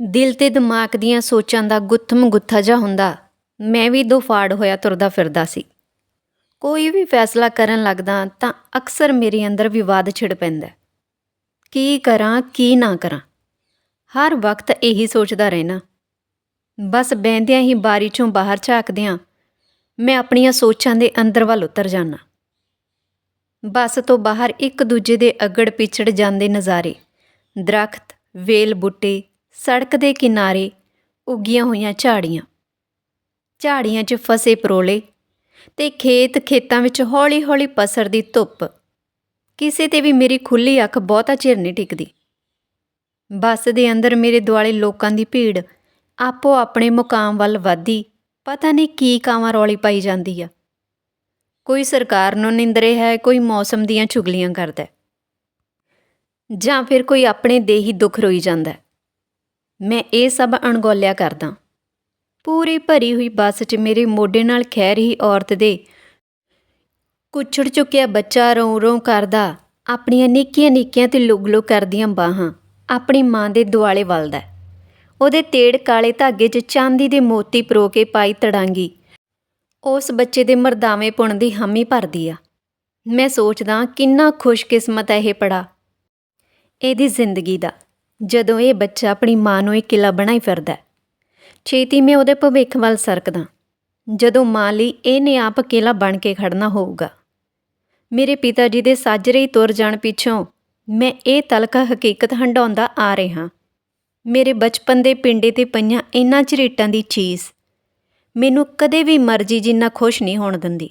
ਦਿਲ ਤੇ ਦਿਮਾਗ ਦੀਆਂ ਸੋਚਾਂ ਦਾ ਗੁੱਥਮ ਗੁੱਥਾ ਜਿਹਾ ਹੁੰਦਾ। ਮੈਂ ਵੀ ਦੋ ਫਾੜ ਹੋਇਆ ਤੁਰਦਾ ਫਿਰਦਾ ਸੀ। ਕੋਈ ਵੀ ਫੈਸਲਾ ਕਰਨ ਲੱਗਦਾ ਤਾਂ ਅਕਸਰ ਮੇਰੇ ਅੰਦਰ ਵਿਵਾਦ ਛਿੜ ਪੈਂਦਾ ਕੀ ਕਰਾਂ, ਕੀ ਨਾ ਕਰਾਂ। ਹਰ ਵਕਤ ਇਹੀ ਸੋਚਦਾ ਰਹਿਣਾ। ਬਸ ਬਹਿੰਦਿਆਂ ਹੀ ਬਾਰੀ ਚੋਂ ਬਾਹਰ ਝਾਕਦਿਆਂ ਮੈਂ ਆਪਣੀਆਂ ਸੋਚਾਂ ਦੇ ਅੰਦਰ ਵੱਲ ਉਤਰ ਜਾਣਾ ਬੱਸ ਤੋਂ ਬਾਹਰ ਇੱਕ ਦੂਜੇ ਦੇ ਅਗੜ ਪਿਛੜ ਜਾਂਦੇ ਨਜ਼ਾਰੇ। ਦਰਖਤ ਵੇਲ ਬੂਟੇ ਸੜਕ ਦੇ ਕਿਨਾਰੇ ਉੱਗੀਆਂ ਹੋਈਆਂ ਝਾੜੀਆਂ। ਝਾੜੀਆਂ 'ਚ ਫਸੇ ਪਰੋਲੇ ਤੇ ਖੇਤ ਖੇਤਾਂ ਵਿੱਚ ਹੌਲੀ-ਹੌਲੀ ਪਸਰਦੀ ਧੁੱਪ। ਕਿਸੇ ਤੇ ਵੀ ਮੇਰੀ ਖੁੱਲੀ ਅੱਖ ਬਹੁਤਾ ਚਿਰ ਨਹੀਂ ਟਿਕਦੀ। ਬੱਸ ਦੇ ਅੰਦਰ ਮੇਰੇ ਦੁਆਲੇ ਲੋਕਾਂ ਦੀ ਭੀੜ ਆਪੋ ਆਪਣੇ ਮੁਕਾਮ ਵੱਲ ਵਧਦੀ, ਪਤਾ ਨਹੀਂ ਕੀ ਕਾਵਾਂ ਰੌਲੀ ਪਾਈ ਜਾਂਦੀ ਆ। ਕੋਈ ਸਰਕਾਰ ਨੂੰ ਨਿੰਦਰੇ ਹੈ, ਕੋਈ ਮੌਸਮ ਦੀਆਂ ਚੁਗਲੀਆਂ ਕਰਦਾ ਜਾਂ ਫਿਰ ਕੋਈ ਆਪਣੇ ਦੇਹੀ ਦੁੱਖ ਰੋਈ ਜਾਂਦਾ ਮੈਂ ਇਹ ਸਭ ਅਣਗੌਲਿਆ ਕਰਦਾ। ਪੂਰੀ ਭਰੀ ਹੋਈ ਬੱਸ 'ਚ ਮੇਰੇ ਮੋਢੇ ਨਾਲ ਖਹਿ ਰਹੀ ਔਰਤ ਦੇ ਕੁੱਛੜ ਚੁੱਕਿਆ ਬੱਚਾ ਰੋਂ ਰੋਂ ਕਰਦਾ, ਆਪਣੀਆਂ ਨਿੱਕੀਆਂ ਨਿੱਕੀਆਂ ਤੇ ਲੁਗਲੋ ਕਰਦੀਆਂ ਬਾਹਾਂ, ਆਪਣੀ ਮਾਂ ਦੇ ਦੁਆਲੇ ਵੱਲਦਾ। ਉਹਦੇ ਤੇੜ ਕਾਲੇ ਧਾਗੇ 'ਚ ਚਾਂਦੀ ਦੇ ਮੋਤੀ ਪਰੋ ਕੇ ਪਾਈ ਤੜਾਂਗੀ। ਉਸ ਬੱਚੇ ਦੇ ਮਰਦਾਵੇਂ ਪੁਣ ਦੀ ਹਾਮੀ ਭਰਦੀ ਆ। ਮੈਂ ਸੋਚਦਾ ਕਿੰਨਾ ਖੁਸ਼ਕਿਸਮਤ ਹੈ ਇਹ ਪੜਾ ਇਹਦੀ ਜ਼ਿੰਦਗੀ ਦਾ। ਜਦੋਂ ਇਹ ਬੱਚਾ ਆਪਣੀ ਮਾਂ ਨੂੰ ਇਹ ਕਿਲਾ ਬਣਾਈ ਫਿਰਦਾ ਛੇਤੀ ਮੈਂ ਉਹਦੇ ਭਵਿੱਖ ਵੱਲ ਸਰਕਦਾ ਜਦੋਂ ਮਾਂ ਲਈ ਇਹਨੇ ਆਪ ਕਿਲਾ ਬਣ ਕੇ ਖੜਨਾ ਹੋਊਗਾ। ਮੇਰੇ ਪਿਤਾ ਜੀ ਦੇ ਸਾਜਰੇ ਤੁਰ ਜਾਣ ਪਿੱਛੋਂ ਮੈਂ ਇਹ ਤਲਕ ਹਕੀਕਤ ਹੰਡਾਉਂਦਾ ਆ ਰਿਹਾ ਮੇਰੇ ਬਚਪਨ ਦੇ ਪਿੰਡੇ ਤੇ ਪਈਆਂ ਇਨ੍ਹਾਂ ਝਰੀਟਾਂ ਦੀ ਚੀਜ਼ ਮੈਨੂੰ ਕਦੇ ਵੀ ਮਰਜ਼ੀ ਜਿੰਨਾ ਖੁਸ਼ ਨਹੀਂ ਹੋਣ ਦਿੰਦੀ।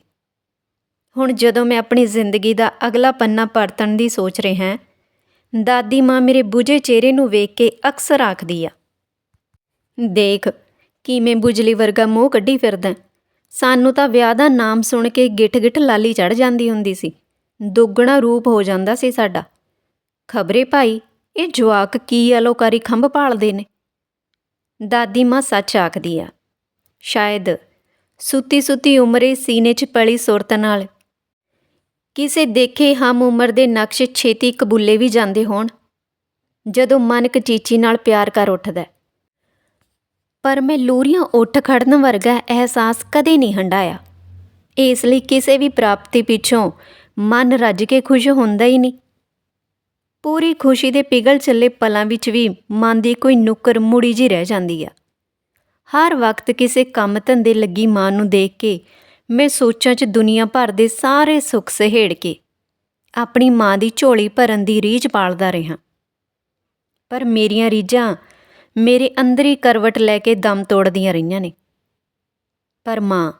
ਹੁਣ ਜਦੋਂ ਮੈਂ ਆਪਣੀ ਜ਼ਿੰਦਗੀ ਦਾ ਅਗਲਾ ਪੰਨਾ ਪਰਤਣ ਦੀ ਸੋਚ ਰਿਹਾ ਹਾਂ ਦਾਦੀ ਮਾਂ ਮੇਰੇ ਬੁਝੇ ਚਿਹਰੇ ਨੂੰ ਵੇਖ ਕੇ ਅਕਸਰ ਆਖਦੀ ਆ। ਦੇਖ, ਕਿਵੇਂ ਬੁਜਲੀ ਵਰਗਾ ਮੂੰਹ ਕੱਢੀ ਫਿਰਦਾ। ਸਾਨੂੰ ਤਾਂ ਵਿਆਹ ਦਾ ਨਾਮ ਸੁਣ ਕੇ ਗਿੱਠ-ਗਿੱਠ ਲਾਲੀ ਚੜ ਜਾਂਦੀ ਹੁੰਦੀ ਸੀ। ਦੁੱਗਣਾ ਰੂਪ ਹੋ ਜਾਂਦਾ ਸੀ ਸਾਡਾ। ਖਬਰੇ ਭਾਈ, ਇਹ ਜਵਾਕ ਕੀ ਅਲੋਕਾਰੀ ਖੰਭ ਪਾਲਦੇ ਨੇ? ਦਾਦੀ ਮਾਂ ਸੱਚ ਆਖਦੀ ਆ। ਸ਼ਾਇਦ ਸੁੱਤੀ ਸੁੱਤੀ ਉਮਰੇ ਸੀਨੇ 'ਚ ਪਲੀ ਸੁਰਤ ਨਾਲ ਕਿਸੇ ਦੇਖੇ ਹਮ ਉਮਰ ਦੇ ਨਕਸ਼ ਛੇਤੀ ਕਬੂਲੇ ਵੀ ਜਾਂਦੇ ਹੋਣ, ਜਦੋਂ ਮਨ ਕਚੀਚੀ ਨਾਲ ਪਿਆਰ ਕਰ ਉੱਠਦਾ ਪਰ ਮੈਂ ਲੂਰੀਆਂ ਉੱਠ ਖੜਨ ਵਰਗਾ ਅਹਿਸਾਸ ਕਦੇ ਨਹੀਂ ਹੰਡਾਇਆ ਇਸ ਲਈ ਕਿਸੇ ਵੀ ਪ੍ਰਾਪਤੀ ਪਿੱਛੋਂ ਮਨ ਰੱਜ ਕੇ ਖੁਸ਼ ਹੁੰਦਾ ਹੀ ਨਹੀਂ। ਪੂਰੀ ਖੁਸ਼ੀ ਦੇ ਪਿਗਲ ਚੱਲੇ ਪਲਾਂ ਵਿੱਚ ਵੀ ਮਨ ਦੀ ਕੋਈ ਨੁੱਕਰ ਮੁੜੀ ਜੀ ਰਹਿ ਜਾਂਦੀ ਆ। ਹਰ ਵਕਤ ਕਿਸੇ ਕੰਮ ਧੰਦੇ ਲੱਗੀ ਮਾਂ ਨੂੰ ਦੇਖ ਕੇ ਮੈਂ ਸੋਚਾਂ 'ਚ ਦੁਨੀਆ ਭਰ ਦੇ ਸਾਰੇ ਸੁੱਖ ਸਹੇੜ ਕੇ ਆਪਣੀ ਮਾਂ ਦੀ ਝੋਲੀ ਭਰਨ ਦੀ ਰੀਝ ਪਾਲਦਾ ਰਿਹਾ। ਪਰ ਮੇਰੀਆਂ ਰੀਝਾਂ ਮੇਰੇ ਅੰਦਰ ਹੀ ਕਰਵਟ ਲੈ ਕੇ ਦਮ ਤੋੜਦੀਆਂ ਰਹੀਆਂ ਨੇ। ਪਰ ਮਾਂ,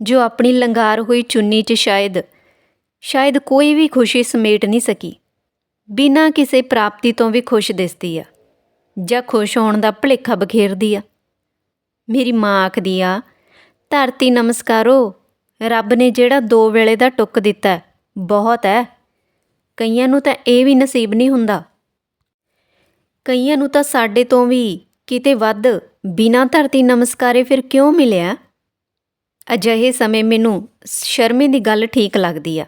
ਜੋ ਆਪਣੀ ਲੰਗਾਰ ਹੋਈ ਚੁੰਨੀ 'ਚ ਸ਼ਾਇਦ ਸ਼ਾਇਦ ਕੋਈ ਵੀ ਖੁਸ਼ੀ ਸਮੇਟ ਨਹੀਂ ਸਕੀ। ਬਿਨਾਂ ਕਿਸੇ ਪ੍ਰਾਪਤੀ ਤੋਂ ਵੀ ਖੁਸ਼ ਦਿਸਦੀ ਆ, ਜਾਂ ਖੁਸ਼ ਹੋਣ ਦਾ ਭੁਲੇਖਾ ਬਖੇਰਦੀ ਆ। ਮੇਰੀ ਮਾਂ ਆਖਦੀ ਆ ਧਰਤੀ ਨਮਸਕਾਰੋ। ਰੱਬ ਨੇ ਜਿਹੜਾ ਦੋ ਵੇਲੇ ਦਾ ਟੁੱਕ ਦਿੱਤਾ ਬਹੁਤ ਹੈ। ਕਈਆਂ ਨੂੰ ਤਾਂ ਇਹ ਵੀ ਨਸੀਬ ਨਹੀਂ ਹੁੰਦਾ। ਕਈਆਂ ਨੂੰ ਤਾਂ ਸਾਡੇ ਤੋਂ ਵੀ ਕਿਤੇ ਵੱਧ ਬਿਨਾਂ ਧਰਤੀ ਨਮਸਕਾਰੇ ਫਿਰ ਕਿਉਂ ਮਿਲਿਆ? ਅਜਿਹੇ ਸਮੇਂ ਮੈਨੂੰ ਸ਼ਰਮੇ ਦੀ ਗੱਲ ਠੀਕ ਲੱਗਦੀ ਆ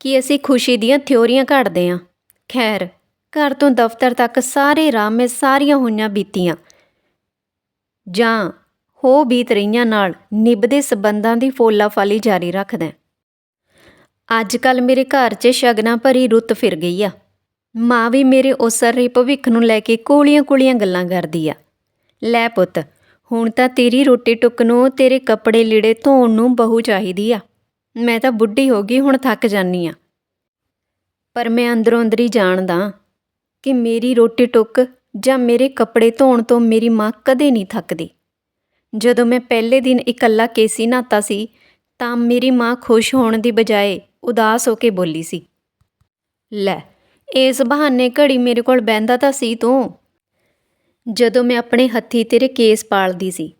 ਕਿ ਅਸੀਂ ਖੁਸ਼ੀ ਦੀਆਂ ਥਿਉਰੀਆਂ ਘੜਦੇ ਆਂ। ਖੈਰ, ਘਰ ਤੋਂ ਦਫ਼ਤਰ ਤੱਕ ਸਾਰੇ ਰਾਹ ਮੈਂ ਸਾਰੀਆਂ ਹੋਈਆਂ ਬੀਤੀਆਂ। ਜਾਂ ਹੋ ਬੀਤ ਰਹੀਆਂ ਨਾਲ ਨਿਭਦੇ ਸਬੰਧਾਂ ਦੀ ਫੋਲਾ ਫਾਲੀ ਜਾਰੀ ਰੱਖਦਾ ਅੱਜ ਕੱਲ ਮੇਰੇ ਘਰ 'ਚ ਸ਼ਗਨਾਂ ਭਰੀ ਰੁੱਤ ਫਿਰ ਗਈ ਆ। ਮਾਂ ਵੀ ਮੇਰੇ ਉਸਰੇ ਭਵਿੱਖ ਨੂੰ ਲੈ ਕੇ ਕੋਲੀਆਂ-ਕੋਲੀਆਂ ਗੱਲਾਂ ਕਰਦੀ ਆ। ਲੈ ਪੁੱਤ, ਹੁਣ ਤਾਂ ਤੇਰੀ ਰੋਟੀ ਟੁੱਕ ਨੂੰ ਤੇਰੇ ਕੱਪੜੇ ਲੀੜੇ ਧੋਣ ਨੂੰ ਬਹੂ ਚਾਹੀਦੀ ਆ। ਮੈਂ ਤਾਂ ਬੁੱਢੀ ਹੋ ਗਈ, ਹੁਣ ਥੱਕ ਜਾਨੀ ਆ। ਪਰ ਮੈਂ ਅੰਦਰੋਂ ਅੰਦਰੀ ਜਾਣਦਾ ਕਿ ਮੇਰੀ ਰੋਟੀ ਟੁੱਕ ਜਾਂ ਮੇਰੇ ਕੱਪੜੇ ਧੋਣ ਤੋਂ ਮੇਰੀ ਮਾਂ ਕਦੇ ਨਹੀਂ ਥੱਕਦੀ। ਜਦੋਂ ਮੈਂ ਪਹਿਲੇ ਦਿਨ ਇਕੱਲਾ ਕੇਸੀ ਨਹਾਤਾ ਸੀ, ਤਾਂ ਮੇਰੀ ਮਾਂ ਖੁਸ਼ ਹੋਣ ਦੀ ਬਜਾਏ ਉਦਾਸ ਹੋ ਕੇ ਬੋਲੀ ਸੀ, ਲੈ, ਇਸ ਬਹਾਨੇ ਘੜੀ ਮੇਰੇ ਕੋਲ ਬਹਿੰਦਾ ਤਾਂ ਸੀ ਤੂੰ? ਜਦੋਂ ਮੈਂ ਆਪਣੇ ਹੱਥੀ ਤੇਰੇ ਕੇਸ ਪਾਲਦੀ ਸੀ,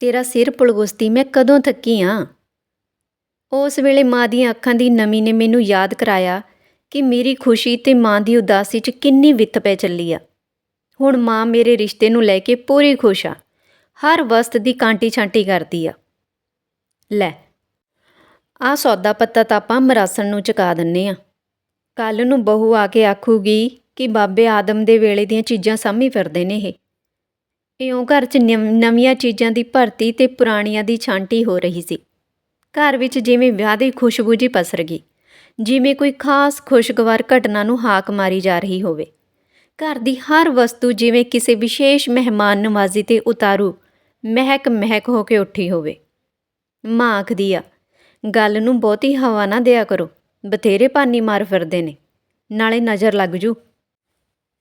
ਤੇਰਾ ਸਿਰ ਪੁਲਗੁਸਤੀ ਮੈਂ ਕਦੋਂ ਥੱਕੀ ਆ? ਉਸ ਵੇਲੇ ਮਾਂ ਦੀਆਂ ਅੱਖਾਂ ਦੀ ਨਮੀ ਨੇ ਮੈਨੂੰ ਯਾਦ ਕਰਾਇਆ ਕਿ ਮੇਰੀ ਖੁਸ਼ੀ ਤੇ ਮਾਂ ਦੀ ਉਦਾਸੀ 'ਚ ਕਿੰਨੀ ਵਿੱਥ ਪੈ ਚੱਲੀ ਆ। ਹੁਣ ਮਾਂ ਮੇਰੇ ਰਿਸ਼ਤੇ ਨੂੰ ਲੈ ਕੇ ਪੂਰੀ ਖੁਸ਼ ਆ। ਹਰ ਵਸਤ ਦੀ ਕਾਂਟੀ ਛਾਂਟੀ ਕਰਦੀ ਆ। ਲੈ ਆ ਸੌਦਾ ਪੱਤਾ ਤਾਂ ਆਪਾਂ ਮਰਾਸਣ ਨੂੰ ਚੁਕਾ ਦਿੰਨੇ ਆ। ਕੱਲ ਨੂੰ ਬਹੂ ਆ ਕੇ ਆਖੂਗੀ ਕਿ ਬਾਬੇ ਆਦਮ ਦੇ ਵੇਲੇ ਦੀਆਂ ਚੀਜ਼ਾਂ ਸਾਂਭੀ ਫਿਰਦੇ ਨੇ ਇਹ। ਇਉਂ ਘਰ 'ਚ ਨਵ- ਨਵੀਆਂ ਚੀਜ਼ਾਂ ਦੀ ਭਰਤੀ ਤੇ ਪੁਰਾਣੀਆਂ ਦੀ ਛਾਂਟੀ ਹੋ ਰਹੀ ਸੀ। ਘਰ ਵਿੱਚ ਜਿਵੇਂ ਵਿਆਹ ਦੀ ਖੁਸ਼ਬੂ ਜੀ ਪਸਰ ਗਈ, ਜਿਵੇਂ ਕੋਈ ਖਾਸ ਖੁਸ਼ਗਵਾਰ ਘਟਨਾ ਨੂੰ ਹਾਕ ਮਾਰੀ ਜਾ ਰਹੀ ਹੋਵੇ। ਘਰ ਦੀ ਹਰ ਵਸਤੂ ਜਿਵੇਂ ਕਿਸੇ ਵਿਸ਼ੇਸ਼ ਮਹਿਮਾਨ ਨਵਾਜ਼ੀ ਤੇ ਉਤਾਰੂ ਮਹਿਕ ਮਹਿਕ ਹੋ ਕੇ ਉੱਠੀ ਹੋਵੇ। ਮਾਂ ਆਖਦੀ ਆ, ਗੱਲ ਨੂੰ ਬਹੁਤੀ ਹਵਾ ਨਾ ਦਿਆ ਕਰੋ, ਬਥੇਰੇ ਪਾਨੀ ਮਾਰ ਫਿਰਦੇ ਨੇ, ਨਾਲੇ ਨਜ਼ਰ ਲੱਗ ਜੂ।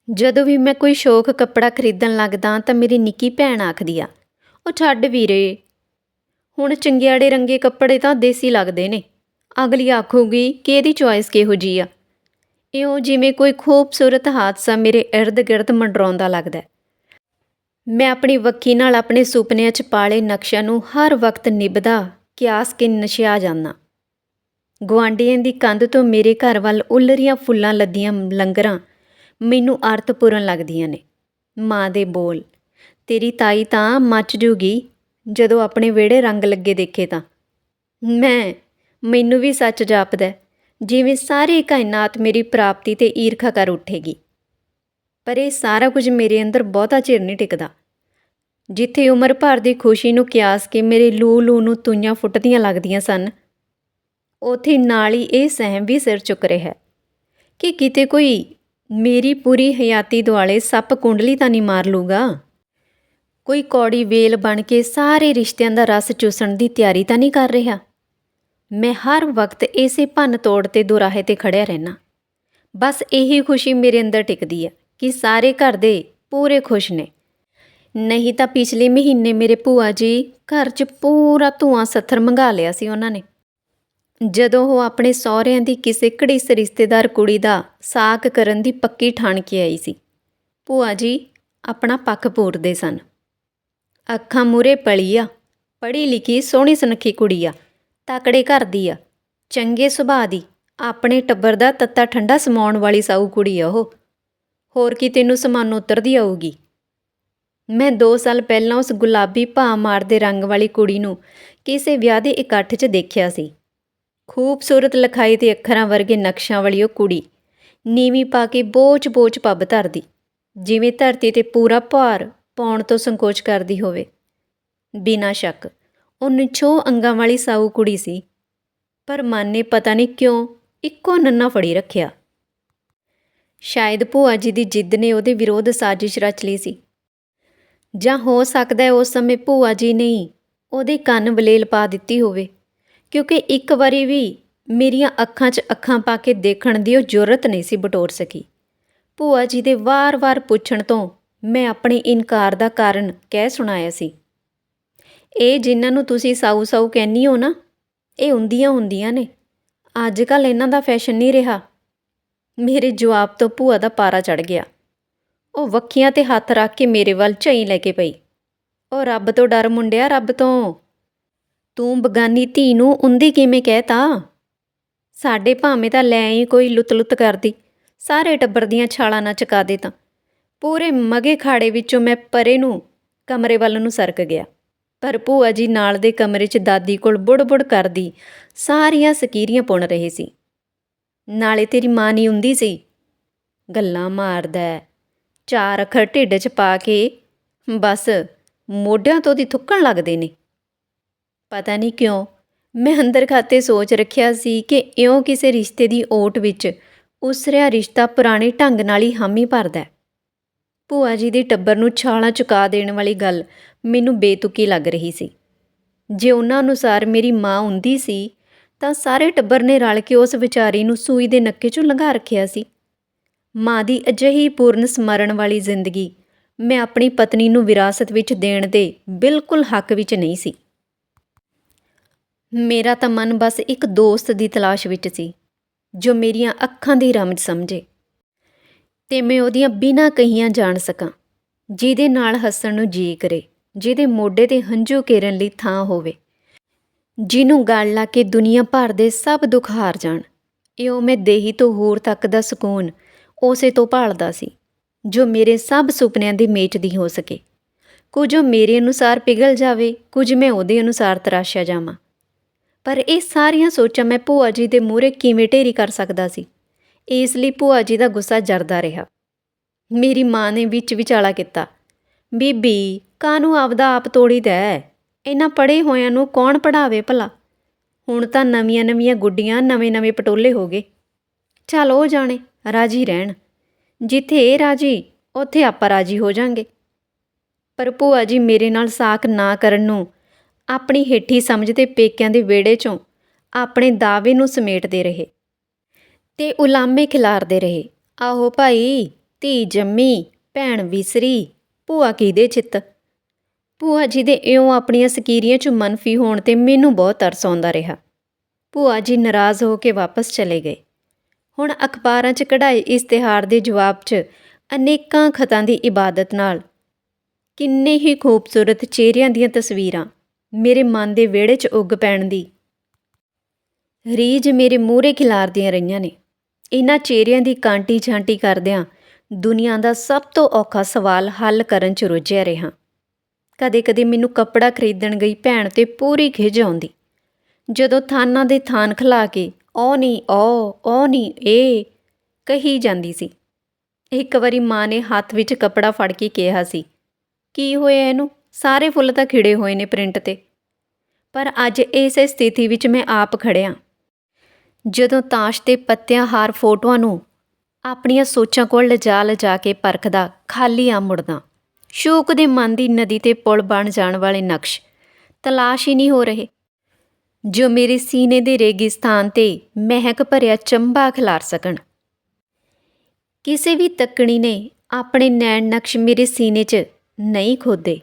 ਜਦੋਂ ਵੀ ਮੈਂ ਕੋਈ ਸ਼ੌਕ ਕੱਪੜਾ ਖਰੀਦਣ ਲੱਗਦਾ ਤਾਂ ਮੇਰੀ ਨਿੱਕੀ ਭੈਣ ਆਖਦੀ ਆ, ਉਹ ਛੱਡ ਵੀਰੇ, ਹੁਣ ਚੰਗਿਆੜੇ ਰੰਗੇ ਕੱਪੜੇ ਤਾਂ ਦੇਸੀ ਲੱਗਦੇ ਨੇ, ਅਗਲੀ ਆਖੂਗੀ ਕਿ ਇਹਦੀ ਚੁਆਇਸ ਕਿਹੋ ਜੀ ਆ। ਇਉਂ ਜਿਵੇਂ ਕੋਈ ਖੂਬਸੂਰਤ ਹਾਦਸਾ ਮੇਰੇ ਇਰਦ ਗਿਰਦ ਮੰਡਰਾਉਂਦਾ ਲੱਗਦਾ ਮੈਂ ਆਪਣੀ ਵੱਖੀ ਨਾਲ ਆਪਣੇ ਸੁਪਨਿਆਂ 'ਚ ਪਾਲੇ ਨਕਸ਼ਿਆਂ ਨੂੰ ਹਰ ਵਕਤ ਨਿਭਦਾ, ਕਿਆਸ ਕੇ ਨਸ਼ਿਆ ਜਾਂਦਾ। ਗੁਆਂਢੀਆਂ ਦੀ ਕੰਧ ਤੋਂ ਮੇਰੇ ਘਰ ਵੱਲ ਉੱਲਰੀਆਂ ਫੁੱਲਾਂ ਲੱਦੀਆਂ ਲੰਗਰਾਂ ਮੈਨੂੰ ਅਰਥਪੂਰਨ ਲੱਗਦੀਆਂ ਨੇ। ਮਾਂ ਦੇ ਬੋਲ, ਤੇਰੀ ਤਾਈ ਤਾਂ ਮੱਚ ਜੂਗੀ ਜਦੋਂ ਆਪਣੇ ਵਿਹੜੇ ਰੰਗ ਲੱਗੇ ਦੇਖੇ ਤਾਂ। ਮੈਂ, ਮੈਨੂੰ ਵੀ ਸੱਚ ਜਾਪਦਾ ਜਿਵੇਂ ਸਾਰੀ ਕਾਇਨਾਤ ਮੇਰੀ ਪ੍ਰਾਪਤੀ ਤੇ ਈਰਖਾ ਕਰ ਉੱਠੇਗੀ। ਪਰ ਇਹ ਸਾਰਾ ਕੁਝ ਮੇਰੇ ਅੰਦਰ ਬਹੁਤਾ ਚਿਰ ਨਹੀਂ ਟਿਕਦਾ। ਜਿੱਥੇ ਉਮਰ ਭਰ ਦੀ ਖੁਸ਼ੀ ਨੂੰ ਕਿਆਸ ਕੇ ਮੇਰੇ ਲੂ ਲੂ ਨੂੰ ਤੂਈਆਂ ਫੁੱਟਦੀਆਂ ਲੱਗਦੀਆਂ ਸਨ, ਉਥੇ ਨਾਲ ਹੀ ਇਹ ਸਹਿਮ ਵੀ ਸਿਰ ਚੁੱਕ ਰਿਹਾ ਹੈ ਕਿ ਕਿਤੇ ਕੋਈ ਮੇਰੀ ਪੂਰੀ ਹਯਾਤੀ ਦੁਆਲੇ ਸੱਪ ਕੁੰਡਲੀ ਤਾਂ ਨਹੀਂ ਮਾਰ ਲੂਗਾ। ਕੋਈ ਕੌੜੀ ਵੇਲ ਬਣ ਕੇ ਸਾਰੇ ਰਿਸ਼ਤਿਆਂ ਦਾ ਰਸ ਚੂਸਣ ਦੀ ਤਿਆਰੀ ਤਾਂ ਨਹੀਂ ਕਰ ਰਿਹਾ। ਮੈਂ ਹਰ ਵਕਤ ਇਸੇ ਭੰਨ ਤੋੜ ਤੇ ਦੁਰਾਹੇ ਤੇ ਖੜਿਆ ਰਹਿਣਾ ਬਸ ਇਹੀ ਖੁਸ਼ੀ ਮੇਰੇ ਅੰਦਰ ਟਿਕਦੀ ਹੈ ਕਿ ਸਾਰੇ ਘਰ ਦੇ ਪੂਰੇ ਖੁਸ਼ ਨੇ। ਨਹੀਂ ਤਾਂ ਪਿਛਲੇ ਮਹੀਨੇ ਮੇਰੇ ਭੂਆ ਜੀ ਘਰ 'ਚ ਪੂਰਾ ਧੂਆਂ ਸੱਥਰ ਮੰਗਾ ਲਿਆ ਸੀ ਉਹਨਾਂ ਨੇ। ਜਦੋਂ ਉਹ ਆਪਣੇ ਸਹੁਰਿਆਂ ਦੀ ਕਿਸੇ ਘੜੀਸ ਰਿਸ਼ਤੇਦਾਰ ਕੁੜੀ ਦਾ ਸਾਕ ਕਰਨ ਦੀ ਪੱਕੀ ਠਾਣ ਕੇ ਆਈ ਸੀ, ਭੂਆ ਜੀ ਆਪਣਾ ਪੱਖ ਪੂਰਦੇ ਸਨ। ਅੱਖਾਂ ਮੂਰੇ ਪਲੀ ਆ, ਪੜ੍ਹੀ ਲਿਖੀ ਸੋਹਣੀ ਸੁਨੱਖੀ ਕੁੜੀ ਆ, ਤਕੜੇ ਘਰ ਦੀ ਆ, ਚੰਗੇ ਸੁਭਾਅ ਦੀ, ਆਪਣੇ ਟੱਬਰ ਦਾ ਤੱਤਾ ਠੰਡਾ ਸਮਾਉਣ ਵਾਲੀ ਸਾਊ ਕੁੜੀ ਆ ਉਹ। ਹੋਰ ਕੀ ਤੈਨੂੰ ਸਮਾਨ ਉਤਰਦੀ ਆਊਗੀ? ਮੈਂ 2 ਸਾਲ ਪਹਿਲਾਂ ਉਸ ਗੁਲਾਬੀ ਭਾ ਮਾਰਦੇ ਰੰਗ ਵਾਲੀ ਕੁੜੀ ਨੂੰ ਕਿਸੇ ਵਿਆਹ ਦੇ ਇਕੱਠ 'ਚ ਦੇਖਿਆ ਸੀ। ਖੂਬਸੂਰਤ ਲਖਾਈ ਤੇ ਅੱਖਰਾਂ ਵਰਗੇ ਨਕਸ਼ਾਂ ਵਾਲੀ ਉਹ ਕੁੜੀ ਨੀਵੀਂ ਪਾ ਕੇ ਬੋਝ-ਬੋਝ ਪੱਬ ਧਰਦੀ, ਜਿਵੇਂ ਧਰਤੀ ਤੇ ਪੂਰਾ ਭਾਰ ਪਾਉਣ ਤੋਂ ਸੰਕੋਚ ਕਰਦੀ ਹੋਵੇ। ਬਿਨਾਂ ਸ਼ੱਕ, ਉਹ ਨਿਛੋ ਅੰਗਾਂ ਵਾਲੀ ਸਾਊ ਕੁੜੀ ਸੀ, ਪਰ ਮਨ ਨੇ ਪਤਾ ਨਹੀਂ ਕਿਉਂ ਇੱਕੋ ਨੰਨਾ ਫੜੀ ਰੱਖਿਆ। ਸ਼ਾਇਦ ਭੂਆ ਜੀ ਦੀ ਜਿੱਦ ਨੇ ਉਹਦੇ ਵਿਰੋਧ ਸਾਜ਼ਿਸ਼ ਰਚ ਲਈ ਸੀ। ਜਾਂ ਹੋ ਸਕਦਾ ਹੈ ਉਸ ਸਮੇਂ ਭੂਆ ਜੀ ਨੇ ਹੀ ਉਹਦੇ ਕੰਨ ਵਲੇਲ ਪਾ ਦਿੱਤੀ ਹੋਵੇ, ਕਿਉਂਕਿ ਇੱਕ ਵਾਰੀ ਵੀ ਮੇਰੀਆਂ ਅੱਖਾਂ 'ਚ ਅੱਖਾਂ ਪਾ ਕੇ ਦੇਖਣ ਦੀ ਉਹ ਜੁਰਤ ਨਹੀਂ ਸੀ ਬਟੋਰ ਸਕੀ। ਭੂਆ ਜੀ ਦੇ ਵਾਰ-ਵਾਰ ਪੁੱਛਣ ਤੋਂ ਮੈਂ ਆਪਣੇ ਇਨਕਾਰ ਦਾ ਕਾਰਨ ਕਹਿ ਸੁਣਾਇਆ ਸੀ। ਇਹ ਜਿਨ੍ਹਾਂ ਨੂੰ ਤੁਸੀਂ ਸਾਊ ਸਾਊ ਕਹਿੰਨੀ ਹੋ ਨਾ, ਇਹ ਹੁੰਦੀਆਂ ਹੁੰਦੀਆਂ ਨੇ। ਅੱਜ ਕੱਲ ਇਹਨਾਂ ਦਾ ਫੈਸ਼ਨ ਨਹੀਂ ਰਿਹਾ। ਮੇਰੇ ਜਵਾਬ ਤੋਂ ਭੂਆ ਦਾ ਪਾਰਾ ਚੜ ਗਿਆ। ਉਹ ਵੱਖੀਆਂ ਤੇ ਹੱਥ ਰੱਖ ਕੇ ਮੇਰੇ ਵੱਲ ਝਈ ਲੈ ਕੇ ਪਈ। ਉਹ ਰੱਬ ਤੋਂ ਡਰ ਮੁੰਡਿਆ ਰੱਬ ਤੋਂ। ਤੂੰ ਬਗਾਨੀ ਧੀ ਨੂੰ ਉਂਦੀ ਕਿਵੇਂ ਕਹਿਤਾ ਸਾਡੇ ਭਾਵੇਂ ਤਾਂ ਲੈ ਹੀ ਕੋਈ ਲੁੱਤ-ਲੁੱਤ ਕਰਦੀ, ਸਾਰੇ ਟੱਬਰ ਦੀਆਂ ਛਾਲਾਂ ਨਾ ਚਕਾ ਦੇ ਤਾਂ। ਪੂਰੇ ਮਗੇ ਖਾੜੇ ਵਿੱਚੋਂ ਮੈਂ ਪਰੇ ਨੂੰ, ਕਮਰੇ ਵੱਲ ਨੂੰ ਸਰਕ ਗਿਆ। ਪਰ ਭੂਆ ਜੀ ਨਾਲ ਦੇ ਕਮਰੇ 'ਚ ਦਾਦੀ ਕੋਲ ਬੁੜ-ਬੁੜ ਕਰਦੀ, ਸਾਰੀਆਂ ਸਕੀਰੀਆਂ ਪੁਣ ਰਹੇ ਸੀ। ਨਾਲੇ ਤੇਰੀ ਮਾਂ ਨਹੀਂ ਹੁੰਦੀ ਸੀ। ਗੱਲਾਂ ਮਾਰਦਾ ਚਾਰ ਅੱਖਰ ਢਿੱਡ 'ਚ ਪਾ ਕੇ ਬਸ ਮੋਢਿਆਂ ਤੋਂ ਦੀ ਥੁੱਕਣ ਲੱਗਦੇ ਨੇ। ਪਤਾ ਨਹੀਂ ਕਿਉਂ ਮੈਂ ਅੰਦਰ ਖਾਤੇ ਸੋਚ ਰੱਖਿਆ ਸੀ ਕਿ ਇਉਂ ਕਿਸੇ ਰਿਸ਼ਤੇ ਦੀ ਓਟ ਵਿੱਚ ਉਸਰਿਆ ਰਿਸ਼ਤਾ ਪੁਰਾਣੇ ਢੰਗ ਨਾਲ ਹੀ ਹਾਮੀ ਭਰਦਾ ਭੂਆ ਜੀ ਦੇ ਟੱਬਰ ਨੂੰ ਛਾਲਾਂ ਚੁਕਾ ਦੇਣ ਵਾਲੀ ਗੱਲ ਮੈਨੂੰ ਬੇਤੁਕੀ ਲੱਗ ਰਹੀ ਸੀ। ਜੇ ਉਹਨਾਂ ਅਨੁਸਾਰ ਮੇਰੀ ਮਾਂ ਹੁੰਦੀ ਸੀ ਤਾਂ ਸਾਰੇ ਟੱਬਰ ਨੇ ਰਲ ਕੇ ਉਸ ਵਿਚਾਰੀ ਨੂੰ ਸੂਈ ਦੇ ਨੱਕੇ 'ਚੋਂ ਲੰਘਾ ਰੱਖਿਆ ਸੀ। ਮਾਂ ਦੀ ਅਜਿਹੀ ਪੂਰਨ ਸਮਰਨ ਵਾਲੀ ਜ਼ਿੰਦਗੀ ਮੈਂ ਆਪਣੀ ਪਤਨੀ ਨੂੰ ਵਿਰਾਸਤ ਵਿੱਚ ਦੇਣ ਦੇ ਬਿਲਕੁਲ ਹੱਕ ਵਿੱਚ ਨਹੀਂ ਸੀ। ਮੇਰਾ ਤਾਂ ਮਨ ਬਸ ਇੱਕ ਦੋਸਤ ਦੀ ਤਲਾਸ਼ ਵਿੱਚ ਸੀ, ਜੋ ਮੇਰੀਆਂ ਅੱਖਾਂ ਦੀ ਰਮਜ ਸਮਝੇ ਤੇ ਮੈਂ ਉਹਦੀਆਂ ਬਿਨਾਂ ਕਹੀਆਂ ਜਾਣ ਸਕਾਂ, ਜਿਹਦੇ ਨਾਲ ਹੱਸਣ ਨੂੰ ਜੀ ਕਰੇ, ਜਿਹਦੇ ਮੋਢੇ ਤੇ ਹੰਝੂ ਕੇਰਨ ਲਈ ਥਾਂ ਹੋਵੇ। ਜਿਹਨੂੰ ਗਲ ਲਾ ਕੇ ਦੁਨੀਆ ਭਰ ਦੇ ਸਭ ਦੁੱਖ ਹਾਰ ਜਾਣ। ਇਉਂ ਮੈਂ ਦੇਹੀ ਤੋਂ ਹੋਰ ਤੱਕ ਦਾ ਸਕੂਨ ਉਸੇ ਤੋਂ ਭਾਲਦਾ ਸੀ, ਜੋ ਮੇਰੇ ਸਭ ਸੁਪਨਿਆਂ ਦੀ ਮੇਚ ਦੀ ਹੋ ਸਕੇ। ਕੁਝ ਉਹ ਮੇਰੇ ਅਨੁਸਾਰ ਪਿਘਲ ਜਾਵੇ, ਕੁਝ ਮੈਂ ਉਹਦੇ ਅਨੁਸਾਰ ਤਰਾਸ਼ਿਆ ਜਾਵਾਂ। ਪਰ ਇਹ ਸਾਰੀਆਂ ਸੋਚਾਂ ਮੈਂ ਭੂਆ ਜੀ ਦੇ ਮੂਹਰੇ ਕਿਵੇਂ ਢੇਰੀ ਕਰ ਸਕਦਾ ਸੀ? ਇਸ ਲਈ ਭੂਆ ਜੀ ਦਾ ਗੁੱਸਾ ਜਰਦਾ ਰਿਹਾ। ਮੇਰੀ ਮਾਂ ਨੇ ਵਿੱਚ ਵਿਚਾਲਾ ਕੀਤਾ, ਬੀਬੀ, ਕਾਹਨੂੰ ਆਪਦਾ ਆਪ ਤੋੜੀਦਾ ਹੈ? ਇਹਨਾਂ ਪੜ੍ਹੇ ਹੋਇਆਂ ਨੂੰ ਕੌਣ ਪੜ੍ਹਾਵੇ ਭਲਾ? ਹੁਣ ਤਾਂ ਨਵੀਆਂ ਨਵੀਆਂ ਗੁੱਡੀਆਂ, ਨਵੇਂ ਨਵੇਂ ਪਟੋਲੇ ਹੋ ਗਏ। ਚੱਲ ਉਹ ਜਾਣੇ, ਰਾਜੀ ਰਹਿਣ। ਜਿੱਥੇ ਇਹ ਰਾਜੀ, ਉੱਥੇ ਆਪਾਂ ਰਾਜੀ ਹੋ ਜਾਾਂਗੇ। ਪਰ ਭੂਆ ਜੀ ਮੇਰੇ ਨਾਲ ਸਾਕ ਨਾ ਕਰਨ ਨੂੰ ਆਪਣੀ ਹੇਠੀ ਸਮਝਦੇ ਪੇਕਿਆਂ ਦੇ ਵਿਹੜੇ 'ਚੋਂ ਆਪਣੇ ਦਾਅਵੇ ਨੂੰ ਸਮੇਟਦੇ ਰਹੇ ਤੇ ਉਲਾਮੇ ਖਿਲਾਰਦੇ ਰਹੇ। ਆਹੋ ਭਾਈ, ਧੀ ਜੰਮੀ, ਭੈਣ ਵਿਸਰੀ, ਭੂਆ ਕਿਹਦੇ ਚਿੱਤ? ਭੂਆ ਜੀ ਦੇ ਇਉਂ ਆਪਣੀਆਂ ਸਕੀਰੀਆਂ 'ਚ ਮਨਫੀ ਹੋਣ ਤੇ ਮੈਨੂੰ ਬਹੁਤ ਤਰਸ ਆਉਂਦਾ ਰਿਹਾ। ਭੂਆ ਜੀ ਨਾਰਾਜ਼ ਹੋ ਕੇ ਵਾਪਸ ਚਲੇ ਗਏ। ਹੁਣ ਅਖਬਾਰਾਂ 'ਚ ਕਢਾਏ ਇਸ਼ਤਿਹਾਰ ਦੇ ਜਵਾਬ 'ਚ ਅਨੇਕਾਂ ਖਤਾਂ ਦੀ ਇਬਾਦਤ ਨਾਲ। ਕਿੰਨੇ ਹੀ ਖੂਬਸੂਰਤ ਚਿਹਰਿਆਂ ਦੀਆਂ ਤਸਵੀਰਾਂ ਮੇਰੇ ਮਨ ਦੇ ਵਿਹੜੇ 'ਚ ਉੱਗ ਪੈਣ ਦੀ। ਰੀਝ ਮੇਰੇ ਮੂਹਰੇ ਖਿਲਾਰਦੀਆਂ ਰਹੀਆਂ ਨੇ। ਇਹਨਾਂ ਚਿਹਰਿਆਂ ਦੀ ਕਾਂਟੀ ਛਾਂਟੀ ਕਰਦਿਆਂ ਦੁਨੀਆ ਦਾ ਸਭ ਤੋਂ ਔਖਾ ਸਵਾਲ ਹੱਲ ਕਰਨ 'ਚ ਰੁੱਝਿਆ ਰਿਹਾ। ਕਦੇ-ਕਦੇ ਮੈਨੂੰ ਕੱਪੜਾ ਖਰੀਦਣ ਗਈ ਭੈਣ ਤੇ ਪੂਰੀ ਖਿਝ ਆਉਂਦੀ। ਜਦੋਂ ਥਾਨਾਂ ਦੇ ਥਾਨ ਖਲਾ ਕੇ, ਉਹ ਨਹੀਂ ਉਹ ਉਹ ਨਹੀਂ ਏ, ਕਹੀ ਜਾਂਦੀ ਸੀ। ਇੱਕ ਵਾਰੀ ਮਾਂ ਨੇ ਹੱਥ ਵਿੱਚ ਕੱਪੜਾ ਫੜ ਕੇ ਕਿਹਾ ਸੀ, ਕੀ ਹੋਇਆ ਇਹਨੂੰ? ਸਾਰੇ ਫੁੱਲ ਤਾਂ ਖਿੜੇ ਹੋਏ ਨੇ ਪ੍ਰਿੰਟ ਤੇ। ਪਰ ਅੱਜ ਇਸੇ ਸਥਿਤੀ ਵਿੱਚ ਮੈਂ ਆਪ ਖੜਿਆ। ਜਦੋਂ ਤਾਸ਼ ਤੇ ਪੱਤਿਆਂ ਹਾਰ ਫੋਟੋਆਂ ਨੂੰ ਆਪਣੀਆਂ ਸੋਚਾਂ ਕੋਲ ਲਿਜਾ ਲਿਜਾ ਕੇ ਪਰਖਦਾ, ਖਾਲੀ ਆ ਮੁੜਦਾ। ਸ਼ੋਕ ਦੇ ਮਨ ਦੀ ਨਦੀ ਤੇ ਪੁਲ ਬਣ ਜਾਣ ਵਾਲੇ ਨਕਸ਼। ਤਲਾਸ਼ ਹੀ ਨਹੀਂ ਹੋ ਰਹੇ। ਜੋ ਮੇਰੇ ਸੀਨੇ ਦੇ ਰੇਗਿਸਤਾਨ ਤੇ ਮਹਿਕ ਭਰਿਆ ਚੰਬਾ ਖਿਲਾਰ ਸਕਣ। ਕਿਸੇ ਵੀ ਤੱਕਣੀ ਨੇ ਆਪਣੇ ਨੈਣ ਨਕਸ਼ ਮੇਰੇ ਸੀਨੇ 'ਚ ਨਹੀਂ ਖੋਦੇ।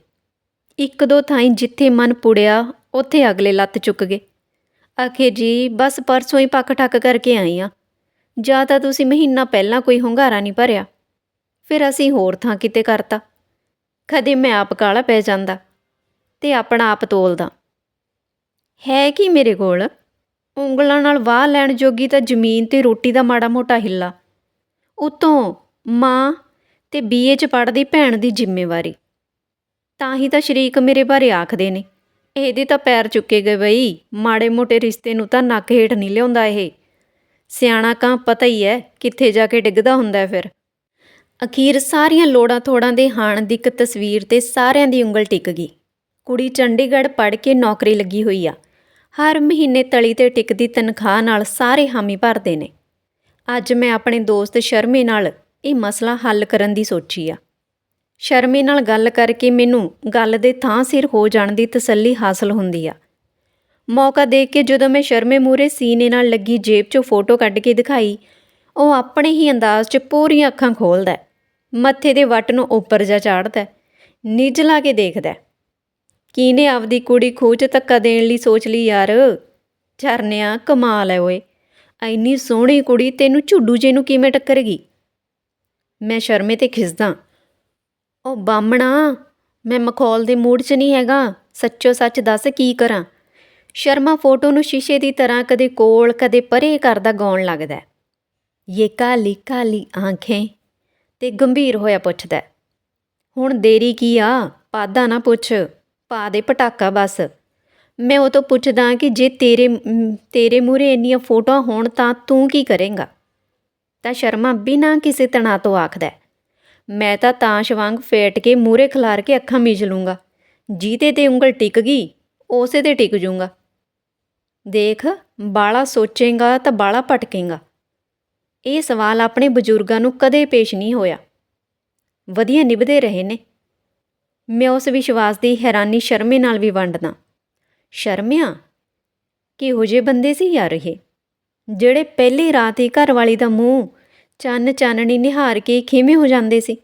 ਇੱਕ ਦੋ ਥਾਈਂ ਜਿੱਥੇ ਮਨ ਪੁੜਿਆ, ਉੱਥੇ ਅਗਲੇ ਲੱਤ ਚੁੱਕ ਗਏ। ਆਖੇ, ਜੀ, ਬਸ ਪਰਸੋਂ ਹੀ ਪੱਕ ਠੱਕ ਕਰਕੇ ਆਈ ਆ। ਜਾਂ ਤਾਂ ਤੁਸੀਂ ਮਹੀਨਾ ਪਹਿਲਾਂ ਕੋਈ ਹੁੰਗਾਰਾ ਨਹੀਂ ਭਰਿਆ। ਫਿਰ ਅਸੀਂ ਹੋਰ ਥਾਂ ਕਿਤੇ ਕਰਤਾ। ਕਦੇ ਮੈਂ ਆਪ ਕਾਲਾ ਪੈ ਜਾਂਦਾ ਤੇ ਆਪਣਾ ਆਪ ਤੋਲਦਾ। ਹੈ ਕੀ ਮੇਰੇ ਕੋਲ? ਉਂਗਲਾਂ ਨਾਲ ਵਾਹ ਲੈਣ ਜੋਗੀ ਤਾਂ ਜ਼ਮੀਨ ਤੇ ਰੋਟੀ ਦਾ ਮਾੜਾ ਮੋਟਾ ਹਿੱਲਾ। ਉਤੋਂ ਮਾਂ ਤੇ ਬੀਏ ਚ ਪੜ੍ਹਦੀ ਭੈਣ ਦੀ ਜ਼ਿੰਮੇਵਾਰੀ। ਤਾਂ ਹੀ ਤਾਂ ਸ਼ਰੀਕ ਮੇਰੇ ਬਾਰੇ ਆਖਦੇ ਨੇ। ਇਹਦੇ ਤਾਂ ਪੈਰ ਚੁੱਕੇ ਗਏ ਬਈ। ਮਾੜੇ ਮੋਟੇ ਰਿਸ਼ਤੇ ਨੂੰ ਤਾਂ ਨੱਕ ਹੇਠ ਨਹੀਂ ਲਿਆਉਂਦਾ ਇਹ। ਸਿਆਣਾ ਕਾਂ ਪਤਾ ਹੀ ਹੈ ਕਿੱਥੇ ਜਾ ਕੇ ਡਿੱਗਦਾ ਹੁੰਦਾ ਫਿਰ। ਅਖੀਰ ਸਾਰੀਆਂ ਲੋੜਾਂ ਥੋੜਾਂ ਦੇ ਹਾਣ ਦੀ ਇੱਕ ਤਸਵੀਰ ਤੇ ਸਾਰਿਆਂ ਦੀ ਉਂਗਲ ਟਿਕ ਗਈ। ਕੁੜੀ ਚੰਡੀਗੜ੍ਹ ਪੜ੍ਹ ਕੇ ਨੌਕਰੀ ਲੱਗੀ ਹੋਈ ਆ। ਹਰ ਮਹੀਨੇ ਤਲੀ ਤੇ ਟਿਕਦੀ ਤਨਖਾਹ ਨਾਲ ਸਾਰੇ ਹਾਮੀ ਭਰਦੇ ਨੇ। ਅੱਜ ਮੈਂ ਆਪਣੇ ਦੋਸਤ ਸ਼ਰਮੇ ਨਾਲ ਇਹ ਮਸਲਾ ਹੱਲ ਕਰਨ ਦੀ ਸੋਚੀ ਆ। ਸ਼ਰਮੇ ਨਾਲ ਗੱਲ ਕਰਕੇ ਮੈਨੂੰ ਗੱਲ ਦੇ ਥਾਂ ਸਿਰ ਹੋ ਜਾਣ ਦੀ ਤਸੱਲੀ ਹਾਸਲ ਹੁੰਦੀ ਆ। ਮੌਕਾ ਦੇਖ ਕੇ ਜਦੋਂ ਮੈਂ ਸ਼ਰਮੇ ਮੂਰੇ ਸੀਨੇ ਨਾਲ ਲੱਗੀ ਜੇਬ 'ਚੋਂ ਫੋਟੋ ਕੱਢ ਕੇ ਦਿਖਾਈ, ਉਹ ਆਪਣੇ ਹੀ ਅੰਦਾਜ਼ 'ਚ ਪੂਰੀਆਂ ਅੱਖਾਂ ਖੋਲਦਾ ਮੱਥੇ ਦੇ ਵੱਟ ਨੂੰ ਉੱਪਰ ਜਾ ਚਾੜਦਾ ਨਿੱਜ ਲਾ ਕੇ ਦੇਖਦਾ ਹੈ। ਕਿਹਨੇ ਆਪਦੀ ਕੁੜੀ ਖੂਹ 'ਚ ਧੱਕਾ ਦੇਣ ਲਈ ਸੋਚ ਲਈ ਯਾਰ ਝਰਨਿਆ ਕਮਾਲ ਹੈ ਓਏ ਐਨੀ ਸੋਹਣੀ ਕੁੜੀ ਤੈਨੂੰ ਝੁੱਡੂ ਜੇ ਨੂੰ ਕਿਵੇਂ ਟੱਕਰੇਗੀ ਮੈਂ ਸ਼ਰਮੇ ਤੇ ਖਿਸਦਾ ਉਹ ਬਾਮਣਾ ਮੈਂ ਮਖੌਲ ਦੇ ਮੂਡ 'ਚ ਨਹੀਂ ਹੈਗਾ, ਸੱਚੋ ਸੱਚ ਦੱਸ ਕੀ ਕਰਾਂ ਸ਼ਰਮਾ ਫੋਟੋ ਨੂੰ ਸ਼ੀਸ਼ੇ ਦੀ ਤਰ੍ਹਾਂ ਕਦੇ ਕੋਲ ਕਦੇ ਪਰੇ ਕਰਦਾ ਗਾਉਣ ਲੱਗਦਾ ਹੈ। ਇਹ ਕਾਲੀ ਕਾਲੀ ਆਂਖੇ ਤੇ ਗੰਭੀਰ ਹੋਇਆ ਪੁੱਛਦਾ ਹੁਣ ਦੇਰੀ ਕੀ ਆ? ਪਾਦਾ ਨਾ ਪੁੱਛ। ਪਾ ਦੇ ਪਟਾਕਾ ਬਸ। ਮੈਂ ਉਹ ਤੋਂ ਪੁੱਛਦਾ ਕਿ ਜੇ ਤੇਰੇ ਤੇਰੇ ਮੂਹਰੇ ਇੰਨੀਆਂ ਫੋਟੋਆਂ ਹੋਣ ਤਾਂ ਤੂੰ ਕੀ ਕਰੇਂਗਾ? ਤਾਂ ਸ਼ਰਮਾ ਬਿਨਾਂ ਕਿਸੇ ਤਣਾਅ ਤੋਂ ਆਖਦਾ ਮੈਂ ਤਾਂ ਤਾਸ਼ ਵਾਂਗ ਫੇਟ ਕੇ ਮੂਹਰੇ ਖਿਲਾਰ ਕੇ ਅੱਖਾਂ ਮੀਚ ਲੂੰਗਾ। ਜੀਤੇ ਤੇ ਉਂਗਲ ਟਿਕ ਗਈ, ਉਸੇ ਤੇ ਟਿਕ ਜੂੰਗਾ। ਦੇਖ, ਬਾਲਾ ਸੋਚੇਗਾ ਤਾਂ ਬਾਲਾ ਭਟਕੇਗਾ। ਇਹ ਸਵਾਲ ਆਪਣੇ ਬਜ਼ੁਰਗਾਂ ਨੂੰ ਕਦੇ ਪੇਸ਼ ਨਹੀਂ ਹੋਇਆ। ਵਧੀਆ ਨਿਭਦੇ ਰਹੇ ਨੇ। ਮੈਂ ਉਸ ਵਿਸ਼ਵਾਸ ਦੀ ਹੈਰਾਨੀ ਸ਼ਰਮੇ ਨਾਲ ਵੀ ਵੰਡਦਾ। ਸ਼ਰਮਿਆ? ਕਿਹੋ ਜਿਹੇ ਬੰਦੇ ਸੀ ਯਾਰ ਇਹ? ਜਿਹੜੇ ਪਹਿਲੀ ਰਾਤ ਹੀ ਘਰ ਵਾਲੀ ਦਾ ਮੂੰਹ ਚੰਨ ਚਾਨਣੀ ਨਿਹਾਰ ਕੇ ਖੇਮੇ ਹੋ ਜਾਂਦੇ ਸੀ।